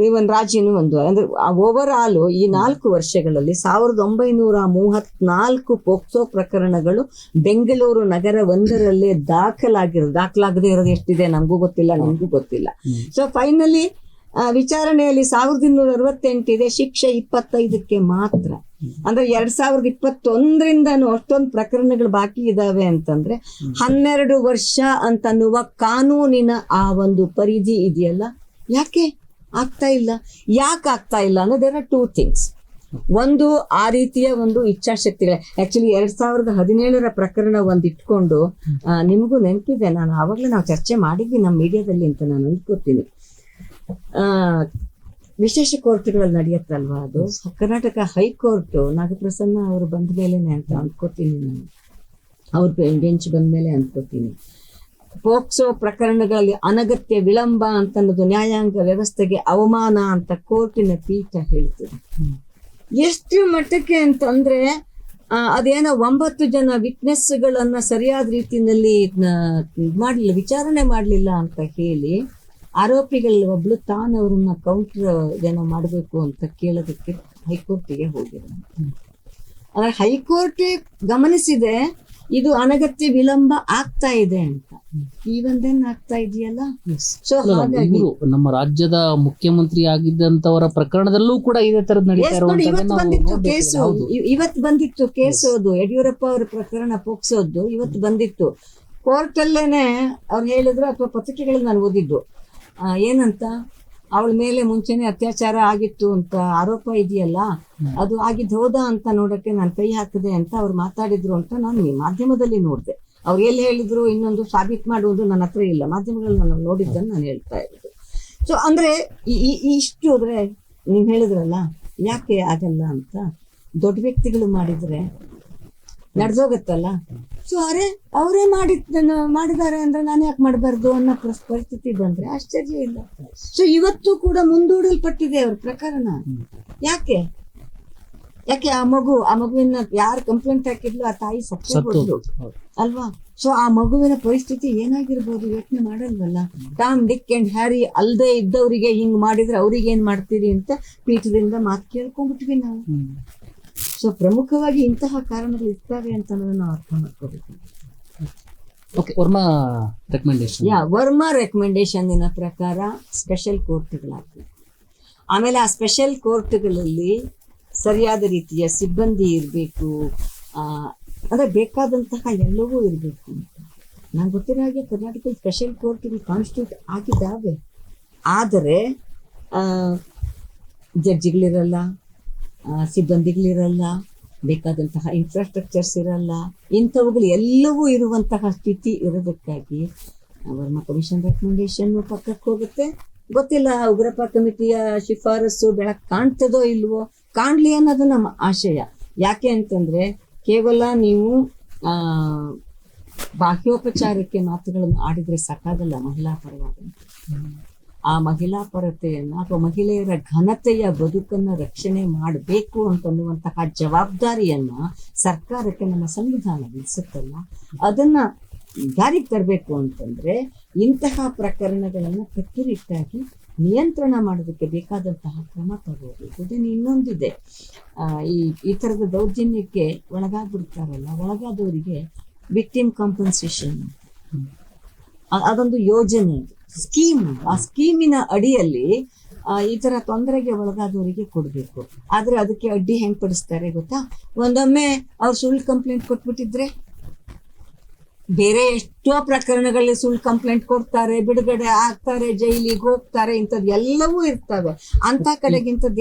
ಇವನ್ ರಾಜಿನೂ ಒಂದು. ಅಂದ್ರೆ ಓವರ್ ಆಲ್ ಈ ನಾಲ್ಕು ವರ್ಷಗಳಲ್ಲಿ ಸಾವಿರದ ಒಂಬೈನೂರ ಮೂವತ್ನಾಲ್ಕು ಪೋಕ್ಸೋ ಪ್ರಕರಣಗಳು ಬೆಂಗಳೂರು ನಗರ ಒಂದರಲ್ಲೇ ದಾಖಲಾಗಿರೋದು ದಾಖಲಾಗದೇ ಇರೋದು ಎಷ್ಟಿದೆ ನಮಗೂ ಗೊತ್ತಿಲ್ಲ ನಮಗೂ ಗೊತ್ತಿಲ್ಲ. ಸೊ ಫೈನಲಿ ವಿಚಾರಣೆಯಲ್ಲಿ ಸಾವಿರದ ಇನ್ನೂರ ಅರವತ್ತೆಂಟಿದೆ ಶಿಕ್ಷೆ ಇಪ್ಪತ್ತೈದಕ್ಕೆ ಮಾತ್ರ. ಅಂದ್ರೆ ಎರಡ್ ಸಾವಿರದ ಇಪ್ಪತ್ತೊಂದರಿಂದನೂ ಅಷ್ಟೊಂದು ಪ್ರಕರಣಗಳು ಬಾಕಿ ಇದಾವೆ ಅಂತಂದ್ರೆ ಹನ್ನೆರಡು ವರ್ಷ ಅಂತನ್ನುವ ಕಾನೂನಿನ ಆ ಒಂದು ಪರಿಧಿ ಇದೆಯಲ್ಲ? ಯಾಕೆ? ಆಗ್ತಾ ಇಲ್ಲ. ಯಾಕೆ ಆಗ್ತಾ ಇಲ್ಲ ಅಂದ್ರೆ ದೇರ್ ಆರ್ ಟೂ ಥಿಂಗ್ಸ್ ಒಂದು ಆ ರೀತಿಯ ಒಂದು ಇಚ್ಛಾಶಕ್ತಿಗಳೇ. ಆಕ್ಚುಲಿ ಎರಡ್ ಸಾವಿರದ ಹದಿನೇಳರ ಪ್ರಕರಣ ಒಂದು ಇಟ್ಕೊಂಡು ನಿಮಗೂ ನೆನಪಿದೆ. ನಾನು ಆವಾಗಲೇ ನಾವು ಚರ್ಚೆ ಮಾಡಿದ್ವಿ ನಮ್ಮ ಮೀಡಿಯಾದಲ್ಲಿ ಅಂತ ನಾನು ಅನ್ಕೋತೀನಿ. ಆ, ವಿಶೇಷ ಕೋರ್ಟ್ಗಳಲ್ಲಿ ನಡೆಯುತ್ತಲ್ವಾ ಅದು? ಕರ್ನಾಟಕ ಹೈಕೋರ್ಟ್, ನಾಗಪ್ರಸನ್ನ ಅವರು ಬಂದ ಮೇಲೆನೆ ಅಂತ ಅಂದ್ಕೋತೀನಿ ನಾನು. ಅವ್ರ ಬೆಂಚ್ ಬಂದ ಮೇಲೆ ಅಂದ್ಕೋತೀನಿ. ಪೋಕ್ಸೋ ಪ್ರಕರಣಗಳಲ್ಲಿ ಅನಗತ್ಯ ವಿಳಂಬ ಅಂತ ಅನ್ನೋದು ನ್ಯಾಯಾಂಗ ವ್ಯವಸ್ಥೆಗೆ ಅವಮಾನ ಅಂತ ಕೋರ್ಟಿನ ಪೀಠ ಹೇಳ್ತದೆ. ಎಷ್ಟು ಮಟ್ಟಕ್ಕೆ ಅಂತಂದ್ರೆ ಅದೇನೋ ಒಂಬತ್ತು ಜನ ವಿಟ್ನೆಸ್ಗಳನ್ನ ಸರಿಯಾದ ರೀತಿಯಲ್ಲಿ ಮಾಡಲಿಲ್ಲ ವಿಚಾರಣೆ ಮಾಡಲಿಲ್ಲ ಅಂತ ಹೇಳಿ ಆರೋಪಿಗಳಲ್ಲಿ ಒಬ್ಳು ತಾನು ಅವ್ರನ್ನ ಕೌಂಟರ್ ಏನೋ ಮಾಡಬೇಕು ಅಂತ ಕೇಳೋದಕ್ಕೆ ಹೈಕೋರ್ಟಿಗೆ ಹೋಗಿರೋ ಆದ್ರೆ ಹೈಕೋರ್ಟ್ ಗಮನಿಸಿದೆ ಇದು ಅನಗತ್ಯ ವಿಳಂಬ ಆಗ್ತಾ ಇದೆ ಅಂತ. ಈವಂದೇನ್ ಆಗ್ತಾ ಇದೆಯಲ್ಲ? ಸೊ ಹಾಗಾಗಿ ನಮ್ಮ ರಾಜ್ಯದ ಮುಖ್ಯಮಂತ್ರಿ ಆಗಿದ್ದಂತವರ ಪ್ರಕರಣದಲ್ಲೂ ಕೂಡ ಇದೇ ತರದ್ ಇವತ್ತು ಬಂದಿತ್ತು. ಕೇಸು. ಇವತ್ತು ಬಂದಿತ್ತು ಕೇಸು ಅದು ಯಡಿಯೂರಪ್ಪ ಅವರ ಪ್ರಕರಣ ಪೋಕ್ಸೋದು ಇವತ್ತು ಬಂದಿತ್ತು. ಕೋರ್ಟ್ ಅಲ್ಲೇನೆ ಅವ್ರು ಹೇಳಿದ್ರು ಅಥವಾ ಪತ್ರಿಕೆಗಳಲ್ಲಿ ನಾನು ಓದಿದ್ದು. ಏನಂತ? ಅವಳ ಮೇಲೆ ಮುಂಚೆನೆ ಅತ್ಯಾಚಾರ ಆಗಿತ್ತು ಅಂತ ಆರೋಪ ಇದೆಯಲ್ಲ? ಅದು ಆಗಿದ್ದು ಹೋದ ಅಂತ ನೋಡಕ್ಕೆ ನಾನು ಕೈ ಹಾಕಿದೆ ಅಂತ ಅವ್ರು ಮಾತಾಡಿದ್ರು ಅಂತ ನಾನು ಈ ಮಾಧ್ಯಮದಲ್ಲಿ ನೋಡಿದೆ. ಅವ್ರು ಎಲ್ಲಿ ಹೇಳಿದ್ರು ಇನ್ನೊಂದು ಸಾಬೀತು ಮಾಡುವುದು ನನ್ನ ಹತ್ರ ಇಲ್ಲ. ಮಾಧ್ಯಮಗಳಲ್ಲಿ ನಾನು ನೋಡಿದ್ದನ್ನು ನಾನು ಹೇಳ್ತಾ ಇರೋದು. ಸೊ ಅಂದ್ರೆ ಇಷ್ಟು ಅಂದ್ರೆ ನೀವು ಹೇಳಿದ್ರಲ್ಲ ಯಾಕೆ ಆಗಲ್ಲ ಅಂತ ದೊಡ್ಡ ವ್ಯಕ್ತಿಗಳು ಮಾಡಿದ್ರೆ ನಡೆದೋಗತ್ತಲ್ಲ? ಸೊ ಅರೆ ಅವರೇ ಮಾಡಿದ ಮಾಡಿದ್ದಾರೆ ಅಂದ್ರೆ ನಾನು ಯಾಕೆ ಮಾಡಬಾರ್ದು ಅನ್ನೋ ಪ್ರಸ್- ಪರಿಸ್ಥಿತಿ ಬಂದ್ರೆ ಆಶ್ಚರ್ಯ ಇಲ್ಲ. ಸೊ ಇವತ್ತು ಕೂಡ ಮುಂದೂಡಲ್ಪಟ್ಟಿದೆ ಅವ್ರ ಪ್ರಕರಣ. ಯಾಕೆ? ಯಾಕೆ ಆ ಮಗು ಆ ಮಗುವಿನ ಯಾರು ಕಂಪ್ಲೇಂಟ್ ಹಾಕಿದ್ಲು ಆ ತಾಯಿ ಸತ್ತೇ. ಅಲ್ವಾ? ಸೊ ಆ ಮಗುವಿನ ಪರಿಸ್ಥಿತಿ ಏನಾಗಿರ್ಬೋದು ಯೋಚನೆ ಮಾಡಲ್ವಲ್ಲ? ಟಾಮ್ ಡಿಕ್ ಅಂಡ್ ಹ್ಯಾರಿ ಅಲ್ಲದೆ ಇದ್ದವರಿಗೆ ಹಿಂಗ್ ಮಾಡಿದ್ರೆ ಅವ್ರಿಗೆ ಏನ್ ಮಾಡ್ತೀರಿ ಅಂತ ಪೀಠದಿಂದ ಮಾತು ಕೇಳ್ಕೊಂಡ್ಬಿಟ್ವಿ ನಾವು. ಸೊ ಪ್ರಮುಖವಾಗಿ ಇಂತಹ ಕಾರಣಗಳು ಇರ್ತವೆ ಅಂತ ನಾವು ಅರ್ಥ ಮಾಡ್ಕೋಬೇಕು. Okay Verma recommendation yeah Verma ರೆಕಮೆಂಡೇಶನ್ನಿನ ಪ್ರಕಾರ ಸ್ಪೆಷಲ್ ಕೋರ್ಟ್ಗಳಾಗಬೇಕು ಆಮೇಲೆ ಆ ಸ್ಪೆಷಲ್ ಕೋರ್ಟ್ಗಳಲ್ಲಿ ಸರಿಯಾದ ರೀತಿಯ ಸಿಬ್ಬಂದಿ ಇರಬೇಕು ಅಂದರೆ ಬೇಕಾದಂತಹ ಎಲ್ಲವೂ ಇರಬೇಕು ಅಂತ. ನಂಗೆ ಗೊತ್ತಿರೋ ಹಾಗೆ ಕರ್ನಾಟಕದ ಸ್ಪೆಷಲ್ ಕೋರ್ಟ್ಗಳು ಕಾನ್ಸ್ಟಿಟ್ಯೂಟ್ ಆಗಿದ್ದಾವೆ. ಆದರೆ ಜಡ್ಜಿಗಳಿರಲ್ಲ ಸಿಬ್ಬಂದಿಗಳಿರಲ್ಲ, ಬೇಕಾದಂತಹ ಇನ್ಫ್ರಾಸ್ಟ್ರಕ್ಚರ್ಸ್ ಇರಲ್ಲ, ಇಂಥವುಗಳು ಎಲ್ಲವೂ ಇರುವಂತಹ ಸ್ಥಿತಿ ಇರೋದಕ್ಕಾಗಿ ವರ್ಮಾ ಕಮಿಷನ್ ರೆಕಮೆಂಡೇಶನ್ ಪಕ್ಕಕ್ಕೆ ಹೋಗುತ್ತೆ. ಗೊತ್ತಿಲ್ಲ, ಉಗ್ರಪ್ಪ ಕಮಿಟಿಯ ಶಿಫಾರಸು ಬೆಳಕು ಕಾಣ್ತದೋ ಇಲ್ವೋ? ಕಾಣ್ಲಿ ಅನ್ನೋದು ನಮ್ಮ ಆಶಯ. ಯಾಕೆ ಅಂತಂದ್ರೆ, ಕೇವಲ ನೀವು ಬಾಹ್ಯೋಪಚಾರಕ್ಕೆ ಮಾತುಗಳನ್ನು ಆಡಿದ್ರೆ ಸಾಕಾಗಲ್ಲ ಮಹಿಳಾ ಪರವಾಗಿ. ಆ ಮಹಿಳಾ ಪರತೆಯನ್ನು ಅಥವಾ ಮಹಿಳೆಯರ ಘನತೆಯ ಬದುಕನ್ನ ರಕ್ಷಣೆ ಮಾಡಬೇಕು ಅಂತನ್ನುವಂತಹ ಜವಾಬ್ದಾರಿಯನ್ನ ಸರ್ಕಾರಕ್ಕೆ ನಮ್ಮ ಸಂವಿಧಾನ ವಿಧಿಸುತ್ತಲ್ಲ? ಅದನ್ನ ಜಾರಿಗೆ ತರಬೇಕು ಅಂತಂದ್ರೆ ಇಂತಹ ಪ್ರಕರಣಗಳನ್ನು ಕಟ್ಟುನಿಟ್ಟಾಗಿ ನಿಯಂತ್ರಣ ಮಾಡೋದಕ್ಕೆ ಬೇಕಾದಂತಹ ಕ್ರಮ ತಗೋಬೇಕು. ಇದನ್ನು ಇನ್ನೊಂದಿದೆ ಈ ಈ ಥರದ ದೌರ್ಜನ್ಯಕ್ಕೆ ಒಳಗಾಗ್ಬಿಡ್ತಾರಲ್ಲ, ಒಳಗಾದವರಿಗೆ ವಿಕ್ಟಿಮ್ ಕಾಂಪನ್ಸೇಷನ್ ಅದೊಂದು ಯೋಜನೆ ಸ್ಕೀಮ್, ಆ ಸ್ಕೀಮಿನ ಅಡಿಯಲ್ಲಿ ಈ ತರ ತೊಂದರೆಗೆ ಒಳಗಾದವರಿಗೆ ಕೊಡಬೇಕು. ಆದ್ರೆ ಅದಕ್ಕೆ ಅಡ್ಡಿ ಹೆಂಗ್ ಪಡಿಸ್ತಾರೆ ಗೊತ್ತಾ? ಒಂದೊಮ್ಮೆ ಅವ್ರು ಸುಳ್ಳು ಕಂಪ್ಲೇಂಟ್ ಕೊಟ್ಬಿಟ್ಟಿದ್ರೆ, ಬೇರೆ ಎಷ್ಟೋ ಪ್ರಕರಣಗಳಲ್ಲಿ ಸುಳ್ಳು ಕಂಪ್ಲೇಂಟ್ ಕೊಡ್ತಾರೆ, ಬಿಡುಗಡೆ ಆಗ್ತಾರೆ, ಜೈಲಿಗೆ ಹೋಗ್ತಾರೆ ಇಂಥದ್ ಎಲ್ಲವೂ ಇರ್ತವೆ. ಅಂತ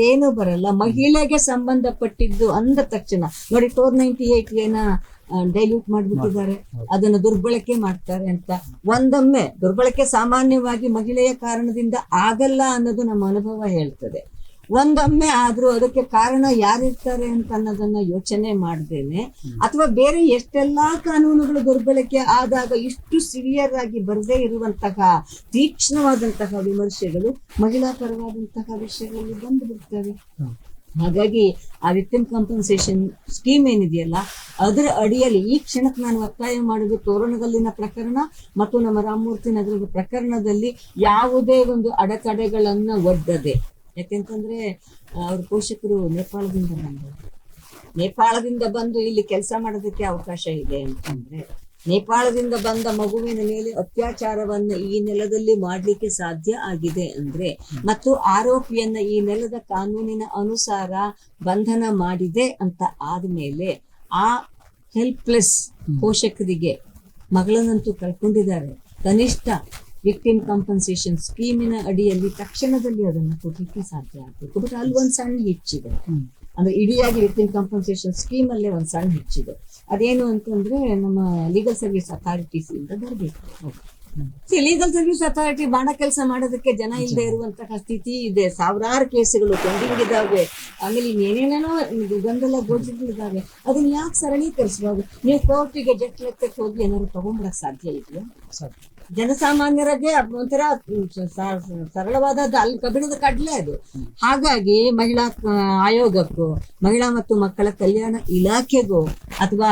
ಏನೂ ಬರಲ್ಲ. ಮಹಿಳೆಗೆ ಸಂಬಂಧಪಟ್ಟಿದ್ದು ಅಂದ ತಕ್ಷಣ. ನೋಡಿ ಫೋರ್ ನೈಂಟಿ ಏಟ್ ಏನ ಡೈಲ್ಯೂಟ್ ಮಾಡ್ಬಿಟ್ಟಿದ್ದಾರೆ. ಅದನ್ನು ದುರ್ಬಳಕೆ ಮಾಡ್ತಾರೆ ಅಂತ. ಒಂದೊಮ್ಮೆ ದುರ್ಬಳಕೆ ಸಾಮಾನ್ಯವಾಗಿ ಮಹಿಳೆಯ ಕಾರಣದಿಂದ ಆಗಲ್ಲ ಅನ್ನೋದು ನಮ್ಮ ಅನುಭವ ಹೇಳ್ತದೆ. ಒಂದೊಮ್ಮೆ ಆದ್ರೂ ಅದಕ್ಕೆ ಕಾರಣ ಯಾರಿರ್ತಾರೆ ಅಂತ ಅನ್ನೋದನ್ನ ಯೋಚನೆ ಮಾಡ್ದೇನೆ. ಅಥವಾ ಬೇರೆ ಎಷ್ಟೆಲ್ಲಾ ಕಾನೂನುಗಳು ದುರ್ಬಳಕೆ ಆದಾಗ ಇಷ್ಟು ಸಿವಿಯರ್ ಆಗಿ ಬರದೇ ಇರುವಂತಹ ತೀಕ್ಷ್ಣವಾದಂತಹ ವಿಮರ್ಶೆಗಳು ಮಹಿಳಾ ಪರವಾದಂತಹ ವಿಷಯಗಳಲ್ಲಿ ಬಂದು ಬಿಡ್ತವೆ ಹಾಗಾಗಿ ಆ ವಿಕ್ಟಿಮ್ ಕಾಂಪನ್ಸೇಷನ್ ಸ್ಕೀಮ್ ಏನಿದೆಯಲ್ಲ, ಅದರ ಅಡಿಯಲ್ಲಿ ಈ ಕ್ಷಣಕ್ಕೆ ನಾನು ಒತ್ತಾಯ ಮಾಡೋದು ತೋರಣಗಲ್ಲಿನ ಪ್ರಕರಣ ಮತ್ತು ನಮ್ಮ ರಾಮಮೂರ್ತಿ ನಗರದ ಪ್ರಕರಣದಲ್ಲಿ ಯಾವುದೇ ಒಂದು ಅಡೆತಡೆಗಳನ್ನ ಒಡ್ಡದೆ. ಯಾಕೆಂತಂದ್ರೆ ಅವ್ರ ಪೋಷಕರು ನೇಪಾಳದಿಂದ ಬಂದರು ನೇಪಾಳದಿಂದ ಬಂದು ಇಲ್ಲಿ ಕೆಲಸ ಮಾಡೋದಕ್ಕೆ ಅವಕಾಶ ಇದೆ ಅಂತಂದ್ರೆ ನೇಪಾಳದಿಂದ ಬಂದ ಮಗುವಿನ ಮೇಲೆ ಅತ್ಯಾಚಾರವನ್ನ ಈ ನೆಲದಲ್ಲಿ ಮಾಡಲಿಕ್ಕೆ ಸಾಧ್ಯ ಆಗಿದೆ ಅಂದ್ರೆ ಮತ್ತು ಆರೋಪಿಯನ್ನ ಈ ನೆಲದ ಕಾನೂನಿನ ಅನುಸಾರ ಬಂಧನ ಮಾಡಿದೆ ಅಂತ ಆದ್ಮೇಲೆ ಆ ಹೆಲ್ಪ್ಲೆಸ್ ಪೋಷಕರಿಗೆ ಮಗಳನ್ನಂತೂ ಕಳ್ಕೊಂಡಿದ್ದಾರೆ. ಕನಿಷ್ಠ ವಿಕ್ಟಿಮ್ ಕಾಂಪನ್ಸೇಷನ್ ಸ್ಕೀಮಿನ ಅಡಿಯಲ್ಲಿ ತಕ್ಷಣದಲ್ಲಿ ಅದನ್ನು ಕೊಡ್ಲಿಕ್ಕೆ ಸಾಧ್ಯ ಆಗ್ಬೇಕು. ಬಟ್ ಅಲ್ಲಿ ಒಂದು ಸಣ್ಣ ಹೆಚ್ಚಿದೆ. ಅಂದ್ರೆ ಇಡಿಯಾಗಿ ವಿಕ್ಟಿಮ್ ಕಾಂಪನ್ಸೇಷನ್ ಸ್ಕೀಮ್ ಅಲ್ಲೇ ಒಂದು ಸಣ್ಣ ಹೆಚ್ಚಿದೆ. ಅದೇನು ಅಂತಂದ್ರೆ ನಮ್ಮ ಲೀಗಲ್ ಸರ್ವಿಸ್ ಅಥಾರಿಟೀಸ್ ಇಂದ ಬರಬೇಕು. ಲೀಗಲ್ ಸರ್ವಿಸ್ ಅಥಾರಿಟಿ ಬಾಣ ಕೆಲಸ ಮಾಡೋದಕ್ಕೆ ಜನ ಇಲ್ಲದೆ ಇರುವಂತಹ ಸ್ಥಿತಿ ಇದೆ. ಸಾವಿರಾರು ಕೇಸುಗಳು ಪೆಂಡಿಂಗ್ ಇದಾವೆ. ಆಮೇಲೆ ಇನ್ನೇನೇನೇನೋ ಇದು ಗೊಂದಲ ಗೋಚರಗಳಿದಾವೆ. ಅದನ್ನ ಯಾಕೆ ಸರಳೀಕರಿಸಬಹುದು ನೀವು ಕೋರ್ಟಿಗೆ ಜಟ್ ಲೆಕ್ಕಕ್ಕೆ ಹೋಗಿ ಏನಾದ್ರು ತಗೊಂಡ್ಬಿಡಕ್ ಸಾಧ್ಯ ಇದೆಯಾ? ಜನಸಾಮಾನ್ಯರಿಗೆ ಒಂಥರ ಸ- ಸ- ಸರಳವಾದ ಅಲ್ಲಿ ಕಬ್ಬಿಣದ ಕಡಲೆ ಅದು. ಹಾಗಾಗಿ ಮಹಿಳಾ ಆಯೋಗಕ್ಕೂ, ಮಹಿಳಾ ಮತ್ತು ಮಕ್ಕಳ ಕಲ್ಯಾಣ ಇಲಾಖೆಗೂ ಅಥವಾ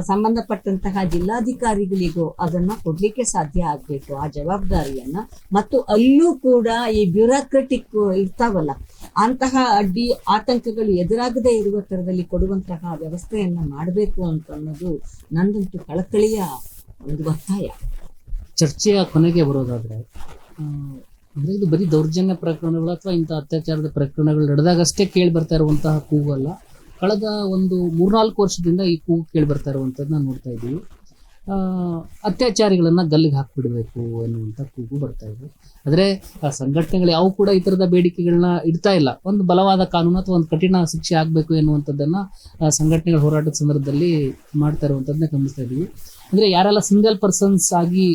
ಸಂಬಂಧಪಟ್ಟಂತಹ ಜಿಲ್ಲಾಧಿಕಾರಿಗಳಿಗೂ ಅದನ್ನ ಕೊಡ್ಲಿಕ್ಕೆ ಸಾಧ್ಯ ಆಗ್ಬೇಕು, ಆ ಜವಾಬ್ದಾರಿಯನ್ನ. ಮತ್ತು ಅಲ್ಲೂ ಕೂಡ ಈ ಬ್ಯೂರಾಕ್ರೆಟಿಕ್ ಇರ್ತಾವಲ್ಲ, ಅಂತಹ ಅಡ್ಡಿ ಆತಂಕಗಳು ಎದುರಾಗದೇ ಇರುವ ತರದಲ್ಲಿ ಕೊಡುವಂತಹ ವ್ಯವಸ್ಥೆಯನ್ನ ಮಾಡಬೇಕು ಅಂತ ಅನ್ನೋದು ನಂದಂತೂ ಕಳಕಳಿಯ ಒಂದು ಒತ್ತಾಯ. ಚರ್ಚೆಯ ಕೊನೆಗೆ ಬರೋದಾದ್ರೆ ಅಂದರೆ ಇದು ಬರೀ ದೌರ್ಜನ್ಯ ಪ್ರಕರಣಗಳು ಅಥವಾ ಇಂಥ ಅತ್ಯಾಚಾರದ ಪ್ರಕರಣಗಳು ನಡೆದಾಗಷ್ಟೇ ಕೇಳಿ ಬರ್ತಾ ಇರುವಂತಹ ಕೂಗು ಅಲ್ಲ. ಕಳೆದ ಒಂದು ಮೂರ್ನಾಲ್ಕು ವರ್ಷದಿಂದ ಈ ಕೂಗು ಕೇಳಿ ಬರ್ತಾ ಇರುವಂಥದ್ದನ್ನ ನೋಡ್ತಾ ಇದ್ದೀವಿ. ಅತ್ಯಾಚಾರಿಗಳನ್ನ ಗಲ್ಲಿಗೆ ಹಾಕ್ಬಿಡ್ಬೇಕು ಎನ್ನುವಂಥ ಕೂಗು ಬರ್ತಾ ಇದೆ. ಆದರೆ, ಆ ಸಂಘಟನೆಗಳು ಯಾವ ಕೂಡ ಈ ಥರದ ಬೇಡಿಕೆಗಳನ್ನ ಇಡ್ತಾ ಇಲ್ಲ. ಒಂದು ಬಲವಾದ ಕಾನೂನು ಅಥವಾ ಒಂದು ಕಠಿಣ ಶಿಕ್ಷೆ ಆಗಬೇಕು ಎನ್ನುವಂಥದ್ದನ್ನು ಸಂಘಟನೆಗಳ ಹೋರಾಟದ ಸಂದರ್ಭದಲ್ಲಿ ಮಾಡ್ತಾ ಇರುವಂಥದ್ದನ್ನ ಗಮನಿಸ್ತಾ ಇದ್ದೀವಿ. ಅಂದ್ರೆ ಯಾರೆಲ್ಲ ಸಿಂಗಲ್ ಪರ್ಸನ್ಸ್ ಆಗಿ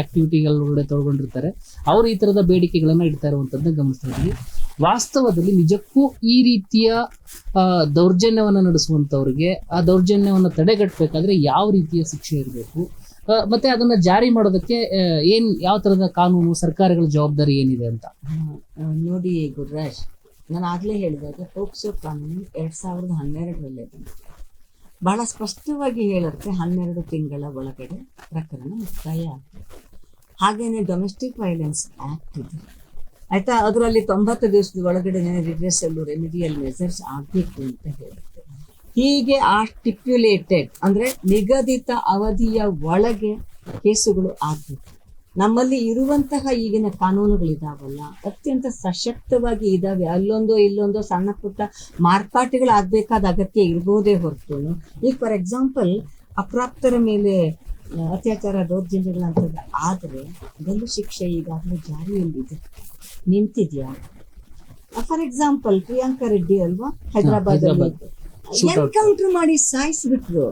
ಆಕ್ಟಿವಿಟಿಗಳೊಳಗಡೆ ತೊಳ್ಕೊಂಡಿರ್ತಾರೆ ಅವರು ಈ ತರದ ಬೇಡಿಕೆಗಳನ್ನ ಇಡ್ತಾ ಇರುವಂತದ್ದನ್ನ ಗಮನಿಸ್ತಾ ಇದ್ದೀವಿ. ವಾಸ್ತವದಲ್ಲಿ ನಿಜಕ್ಕೂ ಈ ರೀತಿಯ ದೌರ್ಜನ್ಯವನ್ನು ನಡೆಸುವಂತವ್ರಿಗೆ ಆ ದೌರ್ಜನ್ಯವನ್ನ ತಡೆಗಟ್ಟಬೇಕಾದ್ರೆ ಯಾವ ರೀತಿಯ ಶಿಕ್ಷೆ ಇರಬೇಕು? ಮತ್ತೆ ಅದನ್ನ ಜಾರಿ ಮಾಡೋದಕ್ಕೆ ಏನ್, ಯಾವ ತರದ ಕಾನೂನು, ಸರ್ಕಾರಗಳ ಜವಾಬ್ದಾರಿ ಏನಿದೆ ಅಂತ? ನೋಡಿ ಗುರುರಾಜ್, ನಾನು ಆಗ್ಲೇ ಹೇಳಿದಾಗ ಪೋಕ್ಸೋ ಕಾನೂನು ಎರಡ್ ಸಾವಿರದ ಹನ್ನೆರಡರಲ್ಲೇ ಬಹಳ ಸ್ಪಷ್ಟವಾಗಿ ಹೇಳುತ್ತೆ ಹನ್ನೆರಡು ತಿಂಗಳ ಒಳಗಡೆ ಪ್ರಕರಣ ಮುಕ್ತಾಯ ಆಗ್ತದೆ ಹಾಗೇನೆ ಡೊಮೆಸ್ಟಿಕ್ ವೈಲೆನ್ಸ್ ಆ್ಯಕ್ಟ್ ಇದೆ. ಆಯ್ತಾ? ಅದರಲ್ಲಿ ತೊಂಬತ್ತು ದಿವಸದ ಒಳಗಡೆ ರಿಡ್ರೆಸಲ್ಲು ರೆಮಿಡಿಯಲ್ ಮೆಸರ್ಸ್ ಆಗಬೇಕು ಅಂತ ಹೇಳುತ್ತೆ ಹೀಗೆ ಆ ಸ್ಟಿಪ್ಯುಲೇಟೆಡ್ ಅಂದರೆ ನಿಗದಿತ ಅವಧಿಯ ಒಳಗೆ ಕೇಸುಗಳು ಆಗಬೇಕು. ನಮ್ಮಲ್ಲಿ ಇರುವಂತಹ ಈಗಿನ ಕಾನೂನುಗಳಿದಾವಲ್ಲ ಅತ್ಯಂತ ಸಶಕ್ತವಾಗಿ ಇದಾವೆ. ಅಲ್ಲೊಂದೋ ಇಲ್ಲೊಂದೋ ಸಣ್ಣ ಪುಟ್ಟ ಮಾರ್ಪಾಟುಗಳಾಗಬೇಕಾದ ಅಗತ್ಯ ಇರ್ಬೋದೇ ಹೊರತು. ಈಗ ಫಾರ್ ಎಕ್ಸಾಂಪಲ್ ಅಪ್ರಾಪ್ತರ ಮೇಲೆ ಅತ್ಯಾಚಾರ ದೌರ್ಜನ್ಯಗಳಂಥದ್ದು ಆದರೆ ಗಲ್ಲು ಶಿಕ್ಷೆ ಈಗಾಗಲೇ ಜಾರಿಯಲ್ಲಿದೆ. ನಿಂತಿದ್ಯಾ? ಫಾರ್ ಎಕ್ಸಾಂಪಲ್ ಪ್ರಿಯಾಂಕಾ ರೆಡ್ಡಿ ಅಲ್ವಾ? ಹೈದರಾಬಾದ್. ಎನ್ಕೌಂಟರ್ ಮಾಡಿ ಸಾಯಿಸ್ಬಿಟ್ರು.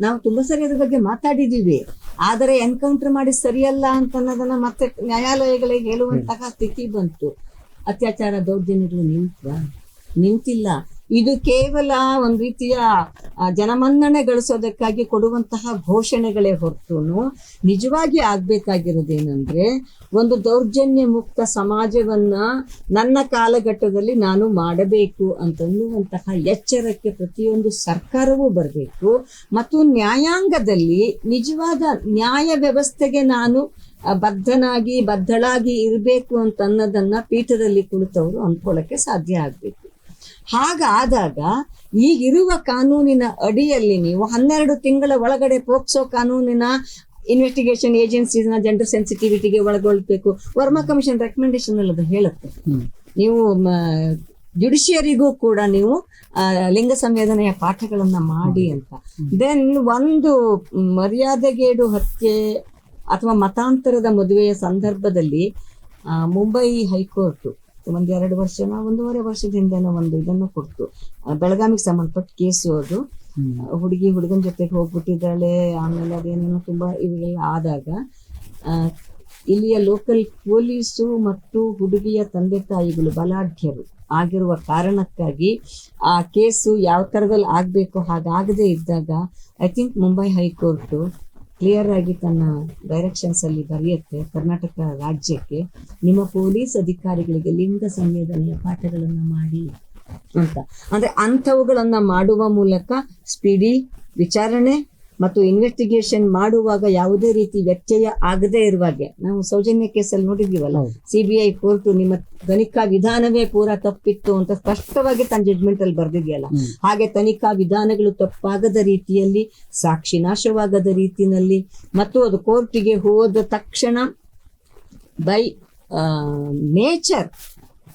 ನಾವು ತುಂಬಾ ಸರಿ ಅದ್ರ ಬಗ್ಗೆ ಮಾತಾಡಿದೀವಿ. ಆದರೆ ಎನ್ಕೌಂಟರ್ ಮಾಡಿ ಸರಿಯಲ್ಲ ಅಂತ ಅನ್ನೋದನ್ನ ಮತ್ತೆ ನ್ಯಾಯಾಲಯಗಳಿಗೆ ಹೇಳುವಂತಹ ಸ್ಥಿತಿ ಬಂತು. ಅತ್ಯಾಚಾರ ದೌರ್ಜನ್ಯಗಳು ನಿಂತ ನಿಂತಿಲ್ಲ. ಇದು ಕೇವಲ ಒಂದು ರೀತಿಯ ಜನಮನ್ನಣೆ ಗಳಿಸೋದಕ್ಕಾಗಿ ಕೊಡುವಂತಹ ಘೋಷಣೆಗಳೇ ಹೊರತು ನಿಜವಾಗಿ ಆಗ್ಬೇಕಾಗಿರೋದೇನೆಂದ್ರೆ ಒಂದು ದೌರ್ಜನ್ಯ ಮುಕ್ತ ಸಮಾಜವನ್ನ ನನ್ನ ಕಾಲಘಟ್ಟದಲ್ಲಿ ನಾನು ಮಾಡಬೇಕು ಅಂತನ್ನುವಂತಹ ಎಚ್ಚರಕ್ಕೆ ಪ್ರತಿಯೊಂದು ಸರ್ಕಾರವೂ ಬರಬೇಕು. ಮತ್ತು ನ್ಯಾಯಾಂಗದಲ್ಲಿ ನಿಜವಾದ ನ್ಯಾಯ ವ್ಯವಸ್ಥೆಗೆ ನಾನು ಬದ್ಧನಾಗಿ, ಬದ್ಧಳಾಗಿ ಇರಬೇಕು ಅಂತ ಅನ್ನೋದನ್ನ ಪೀಠದಲ್ಲಿ ಕುಳಿತವರು ಅಂದ್ಕೊಳ್ಳೋಕ್ಕೆ ಸಾಧ್ಯ ಆಗಬೇಕು. ಹಾಗಾದಾಗ ಈಗಿರುವ ಕಾನೂನಿನ ಅಡಿಯಲ್ಲಿ ನೀವು ಹನ್ನೆರಡು ತಿಂಗಳ ಒಳಗಡೆ ಪೋಕ್ಸೋ ಕಾನೂನಿನ ಇನ್ವೆಸ್ಟಿಗೇಷನ್ ಏಜೆನ್ಸೀಸ್ನ ಜೆಂಡರ್ ಸೆನ್ಸಿಟಿವಿಟಿಗೆ ಒಳಗೊಳ್ಬೇಕು. ವರ್ಮಾ ಕಮಿಷನ್ ರೆಕಮೆಂಡೇಶನ್ ಅಲ್ಲಿ ಅದು ಹೇಳುತ್ತೆ. ನೀವು ಜುಡಿಷಿಯರಿಗೂ ಕೂಡ ನೀವು ಲಿಂಗ ಸಂವೇದನೆಯ ಪಾಠಗಳನ್ನ ಮಾಡಿ ಅಂತ. ದೆನ್ ಒಂದು ಮರ್ಯಾದೆಗೇಡು ಹತ್ಯೆ ಅಥವಾ ಮತಾಂತರದ ಮದುವೆಯ ಸಂದರ್ಭದಲ್ಲಿ ಮುಂಬೈ ಹೈಕೋರ್ಟ್ ಒಂದು ಎರಡು ವರ್ಷನ ಒಂದೂವರೆ ವರ್ಷದಿಂದ ಒಂದು ಇದನ್ನು ಕೊಡ್ತು. ಬೆಳಗಾವಿಗೆ ಸಂಬಂಧಪಟ್ಟ ಕೇಸು ಅದು. ಹುಡುಗಿ ಹುಡುಗನ ಜೊತೆಗೆ ಹೋಗ್ಬಿಟ್ಟಿದ್ದಾಳೆ ಆಮೇಲೆ ಅದೇನೇನೋ ತುಂಬಾ ಇವೆಲ್ಲ ಆದಾಗ ಇಲ್ಲಿಯ ಲೋಕಲ್ ಪೊಲೀಸು ಮತ್ತು ಹುಡುಗಿಯ ತಂದೆ ತಾಯಿಗಳು ಬಲಾಢ್ಯರು ಆಗಿರುವ ಕಾರಣಕ್ಕಾಗಿ ಆ ಕೇಸು ಯಾವ ಥರದಲ್ಲಿ ಆಗಬೇಕು ಹಾಗಾಗದೇ ಇದ್ದಾಗ I think Mumbai high court clear ಆಗಿ ತನ್ನ ಡೈರೆಕ್ಷನ್ಸ್ ಅಲ್ಲಿ ಬರೆಯುತ್ತೆ ಕರ್ನಾಟಕ ರಾಜ್ಯಕ್ಕೆ. ನಿಮ್ಮ ಪೊಲೀಸ್ ಅಧಿಕಾರಿಗಳಿಗೆ ಲಿಂಗ ಸಂವೇದನೆಯ ಪಾಠಗಳನ್ನು ಮಾಡಿ ಅಂತ. ಅಂದ್ರೆ ಅಂಥವುಗಳನ್ನ ಮಾಡುವ ಮೂಲಕ ಸ್ಪೀಡಿ ವಿಚಾರಣೆ ಮತ್ತು ಇನ್ವೆಸ್ಟಿಗೇಷನ್ ಮಾಡುವಾಗ ಯಾವುದೇ ರೀತಿ ವ್ಯತ್ಯಯ ಆಗದೇ ಇರುವಾಗೆ ನಾವು ಸೌಜನ್ಯ ಕೇಸಲ್ಲಿ ನೋಡಿದೀವಲ್ಲ. ಸಿಬಿಐ ಕೋರ್ಟ್ ನಿಮ್ಮ ತನಿಖಾ ವಿಧಾನವೇ ಪೂರ ತಪ್ಪಿತ್ತು ಅಂತ ಸ್ಪಷ್ಟವಾಗಿ ತನ್ನ ಜಡ್ಮೆಂಟ್ ಅಲ್ಲಿ ಬರ್ದಿದೆಯಲ್ಲ ಹಾಗೆ ತನಿಖಾ ವಿಧಾನಗಳು ತಪ್ಪಾಗದ ರೀತಿಯಲ್ಲಿ ಸಾಕ್ಷಿ ನಾಶವಾಗದ ರೀತಿಯಲ್ಲಿ ಮತ್ತು ಅದು ಕೋರ್ಟಿಗೆ ಹೋದ ತಕ್ಷಣ ಬೈ ನೇಚರ್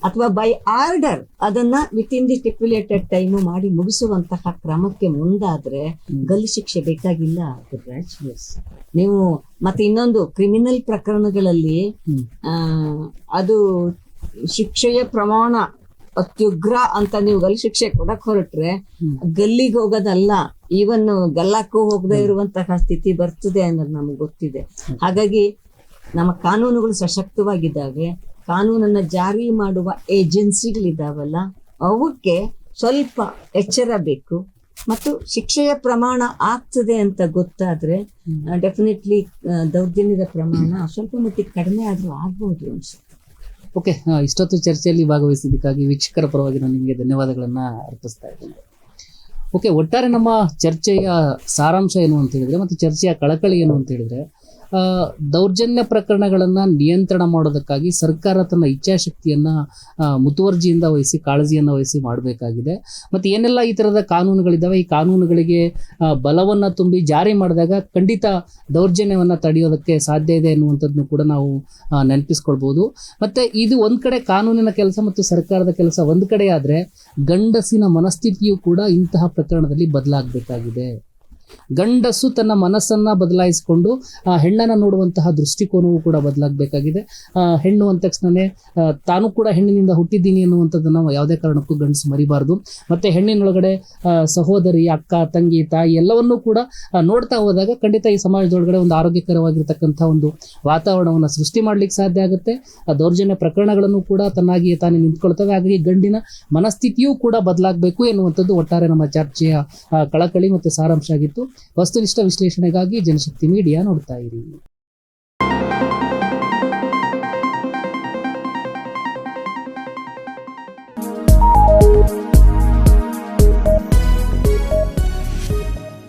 ಅಥವಾ ಬೈ ಆರ್ಡರ್ ಅದನ್ನ within the stipulated time ಮಾಡಿ ಮುಗಿಸುವಂತಹ ಕ್ರಮಕ್ಕೆ ಮುಂದಾದ್ರೆ ಗಲ್ಲು ಶಿಕ್ಷೆ ಬೇಕಾಗಿಲ್ಲ ಗುರುರಾಜ್. ನೀವು ಮತ್ತೆ ಇನ್ನೊಂದು ಕ್ರಿಮಿನಲ್ ಪ್ರಕರಣಗಳಲ್ಲಿ ಆ, ಅದು ಶಿಕ್ಷೆಯ ಪ್ರಮಾಣ ಅತ್ಯುಗ್ರ ಅಂತ ನೀವು ಗಲ್ಲು ಶಿಕ್ಷೆ ಕೊಡಕ್ ಹೊರಟ್ರೆ ಗಲ್ಲಿಗೆ ಹೋಗೋದಲ್ಲ ಈವನ್ ಗಲ್ಲಕ್ಕೂ ಹೋಗದೆ ಇರುವಂತಹ ಸ್ಥಿತಿ ಬರ್ತದೆ ಅನ್ನೋದು ನಮ್ಗೆ ಗೊತ್ತಿದೆ. ಹಾಗಾಗಿ ನಮ್ಮ ಕಾನೂನುಗಳು ಸಶಕ್ತವಾಗಿದ್ದಾವೆ. ಕಾನೂನನ್ನ ಜಾರಿ ಮಾಡುವ ಏಜೆನ್ಸಿಗಳಿದಾವಲ್ಲ ಅವಕ್ಕೆ ಸ್ವಲ್ಪ ಎಚ್ಚರ ಬೇಕು. ಮತ್ತು ಶಿಕ್ಷೆಯ ಪ್ರಮಾಣ ಆಗ್ತದೆ ಅಂತ ಗೊತ್ತಾದ್ರೆ ಡೆಫಿನೆಟ್ಲಿ ದೌರ್ಜನ್ಯದ ಪ್ರಮಾಣ ಸ್ವಲ್ಪ ಮಟ್ಟಿಗೆ ಕಡಿಮೆ ಆದರೂ ಆಗ್ಬೋದು ಅನ್ಸುತ್ತೆ. ಓಕೆ ಇಷ್ಟೊತ್ತು ಚರ್ಚೆಯಲ್ಲಿ ಭಾಗವಹಿಸಿದ್ದಕ್ಕಾಗಿ ವೀಕ್ಷಕರ ಪರವಾಗಿ ನಾನು ನಿಮಗೆ ಧನ್ಯವಾದಗಳನ್ನು ಅರ್ಪಿಸ್ತಾ ಇದ್ದೇನೆ. ಓಕೆ ಒಟ್ಟಾರೆ ನಮ್ಮ ಚರ್ಚೆಯ ಸಾರಾಂಶ ಏನು ಅಂತ ಹೇಳಿದ್ರೆ ಮತ್ತು ಚರ್ಚೆಯ ಕಳಕಳಿ ಏನು ಅಂತ ಹೇಳಿದ್ರೆ ದೌರ್ಜನ್ಯ ಪ್ರಕರಣಗಳನ್ನು ನಿಯಂತ್ರಣ ಮಾಡೋದಕ್ಕಾಗಿ ಸರ್ಕಾರ ತನ್ನ ಇಚ್ಛಾಶಕ್ತಿಯನ್ನು ಮುತುವರ್ಜಿಯಿಂದ ವಹಿಸಿ, ಕಾಳಜಿಯನ್ನು ವಹಿಸಿ ಮಾಡಬೇಕಾಗಿದೆ. ಮತ್ತು ಏನೆಲ್ಲ ಈ ಥರದ ಕಾನೂನುಗಳಿದ್ದಾವೆ ಈ ಕಾನೂನುಗಳಿಗೆ ಬಲವನ್ನು ತುಂಬಿ ಜಾರಿ ಮಾಡಿದಾಗ ಖಂಡಿತ ದೌರ್ಜನ್ಯವನ್ನು ತಡೆಯೋದಕ್ಕೆ ಸಾಧ್ಯ ಇದೆ ಎನ್ನುವಂಥದ್ದನ್ನು ಕೂಡ ನಾವು ನೆನಪಿಸ್ಕೊಳ್ಬೋದು. ಮತ್ತೆ ಇದು ಒಂದು ಕಡೆ ಕಾನೂನಿನ ಕೆಲಸ ಮತ್ತು ಸರ್ಕಾರದ ಕೆಲಸ ಒಂದು ಕಡೆ ಆದ್ರೆ ಗಂಡಸಿನ ಮನಸ್ಥಿತಿಯು ಕೂಡ ಇಂತಹ ಪ್ರಕರಣದಲ್ಲಿ ಬದಲಾಗಬೇಕಾಗಿದೆ. ಗಂಡಸು ತನ್ನ ಮನಸ್ಸನ್ನ ಬದಲಾಯಿಸಿಕೊಂಡು ಹೆಣ್ಣನ್ನು ನೋಡುವಂತಹ ದೃಷ್ಟಿಕೋನವೂ ಕೂಡ ಬದಲಾಗಬೇಕಾಗಿದೆ. ಹೆಣ್ಣು ಅಂದ ತಕ್ಷಣನೇ ತಾನು ಕೂಡ ಹೆಣ್ಣಿನಿಂದ ಹುಟ್ಟಿದ್ದೀನಿ ಅನ್ನುವಂಥದ್ದನ್ನ ಯಾವುದೇ ಕಾರಣಕ್ಕೂ ಗಂಡಸು ಮರಿಬಾರ್ದು. ಮತ್ತೆ ಹೆಣ್ಣಿನೊಳಗಡೆ ಸಹೋದರಿ, ಅಕ್ಕ, ತಂಗಿ, ತಾಯಿ ಎಲ್ಲವನ್ನೂ ಕೂಡ ನೋಡ್ತಾ ಹೋದಾಗ ಖಂಡಿತ ಈ ಸಮಾಜದೊಳಗಡೆ ಒಂದು ಆರೋಗ್ಯಕರವಾಗಿರ್ತಕ್ಕಂಥ ಒಂದು ವಾತಾವರಣವನ್ನು ಸೃಷ್ಟಿ ಮಾಡ್ಲಿಕ್ಕೆ ಸಾಧ್ಯ ಆಗುತ್ತೆ. ಆ, ದೌರ್ಜನ್ಯ ಪ್ರಕರಣಗಳನ್ನು ಕೂಡ ತನ್ನಾಗಿಯೇ ತಾನೇ ನಿಂತ್ಕೊಳ್ತವೆ. ಹಾಗಾಗಿ ಗಂಡಿನ ಮನಸ್ಥಿತಿಯೂ ಕೂಡ ಬದಲಾಗಬೇಕು ಎನ್ನುವಂಥದ್ದು ಒಟ್ಟಾರೆ ನಮ್ಮ ಚರ್ಚೆಯ ಕಳಕಳಿ ಮತ್ತು ಸಾರಾಂಶ ಆಗಿತ್ತು. ವಸ್ತುನಿಷ್ಠ ವಿಶ್ಲೇಷಣೆಗಾಗಿ ಜನಶಕ್ತಿ ಮೀಡಿಯಾ ನೋಡ್ತಾ ಇರಿ.